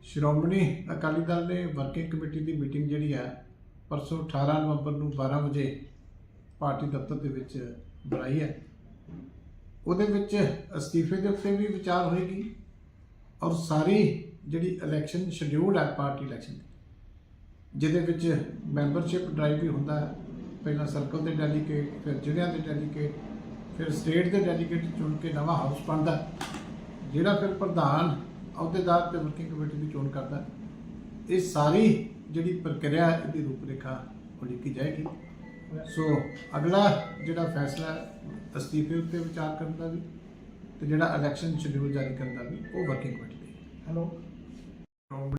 ਸ਼੍ਰੋਮਣੀ ਅਕਾਲੀ ਦਲ ਨੇ ਵਰਕਿੰਗ ਕਮੇਟੀ ਦੀ ਮੀਟਿੰਗ ਜਿਹੜੀ ਹੈ ਪਰਸੋਂ 18 ਨਵੰਬਰ ਨੂੰ 12 ਵਜੇ ਪਾਰਟੀ ਦਫ਼ਤਰ ਦੇ ਵਿੱਚ ਬੁਲਾਈ ਹੈ। ਉਹਦੇ ਵਿੱਚ ਅਸਤੀਫੇ ਦੇ ਉੱਤੇ ਵੀ ਵਿਚਾਰ ਹੋਏਗੀ ਔਰ ਸਾਰੀ ਜਿਹੜੀ ਇਲੈਕਸ਼ਨ ਸ਼ਡਿਊਲ ਹੈ ਪਾਰਟੀ ਇਲੈਕਸ਼ਨ ਦੀ, ਜਿਹਦੇ ਵਿੱਚ ਮੈਂਬਰਸ਼ਿਪ ਡਰਾਈਵ ਵੀ ਹੁੰਦਾ। ਹੈ ਪਹਿਲਾਂ ਸਰਕਲ ਦੇ ਡੈਲੀਗੇਟ, ਫਿਰ ਜ਼ਿਲ੍ਹਿਆਂ ਦੇ ਡੈਲੀਗੇਟ, ਫਿਰ ਸਟੇਟ ਦੇ ਡੈਲੀਗੇਟ ਚੁਣ ਕੇ ਨਵਾਂ ਹਾਊਸ ਬਣਦਾ, ਜਿਹੜਾ ਫਿਰ ਪ੍ਰਧਾਨ ਅਹੁਦੇਦਾਰ ਤੇ ਵਰਕਿੰਗ ਕਮੇਟੀ ਦੀ ਚੋਣ ਕਰਦਾ ਇਹ ਸਾਰੀ ਜਿਹੜੀ ਪ੍ਰਕਿਰਿਆ ਇਹਦੀ ਰੂਪਰੇਖਾ ਉਲੀਕੀ ਜਾਏਗੀ। ਸੋ ਅਗਲਾ ਜਿਹੜਾ ਫੈਸਲਾ ਹੈ, ਅਸਤੀਫੇ ਉੱਤੇ ਵਿਚਾਰ ਕਰਨ ਦਾ ਵੀ ਤੇ ਜਿਹੜਾ ਇਲੈਕਸ਼ਨ ਸ਼ਡਿਊਲ ਜਾਰੀ ਕਰਨ ਦਾ ਵੀ ਉਹ ਵਰਕਿੰਗ ਕਮੇਟੀ ਦੀ। ਹੈਲੋ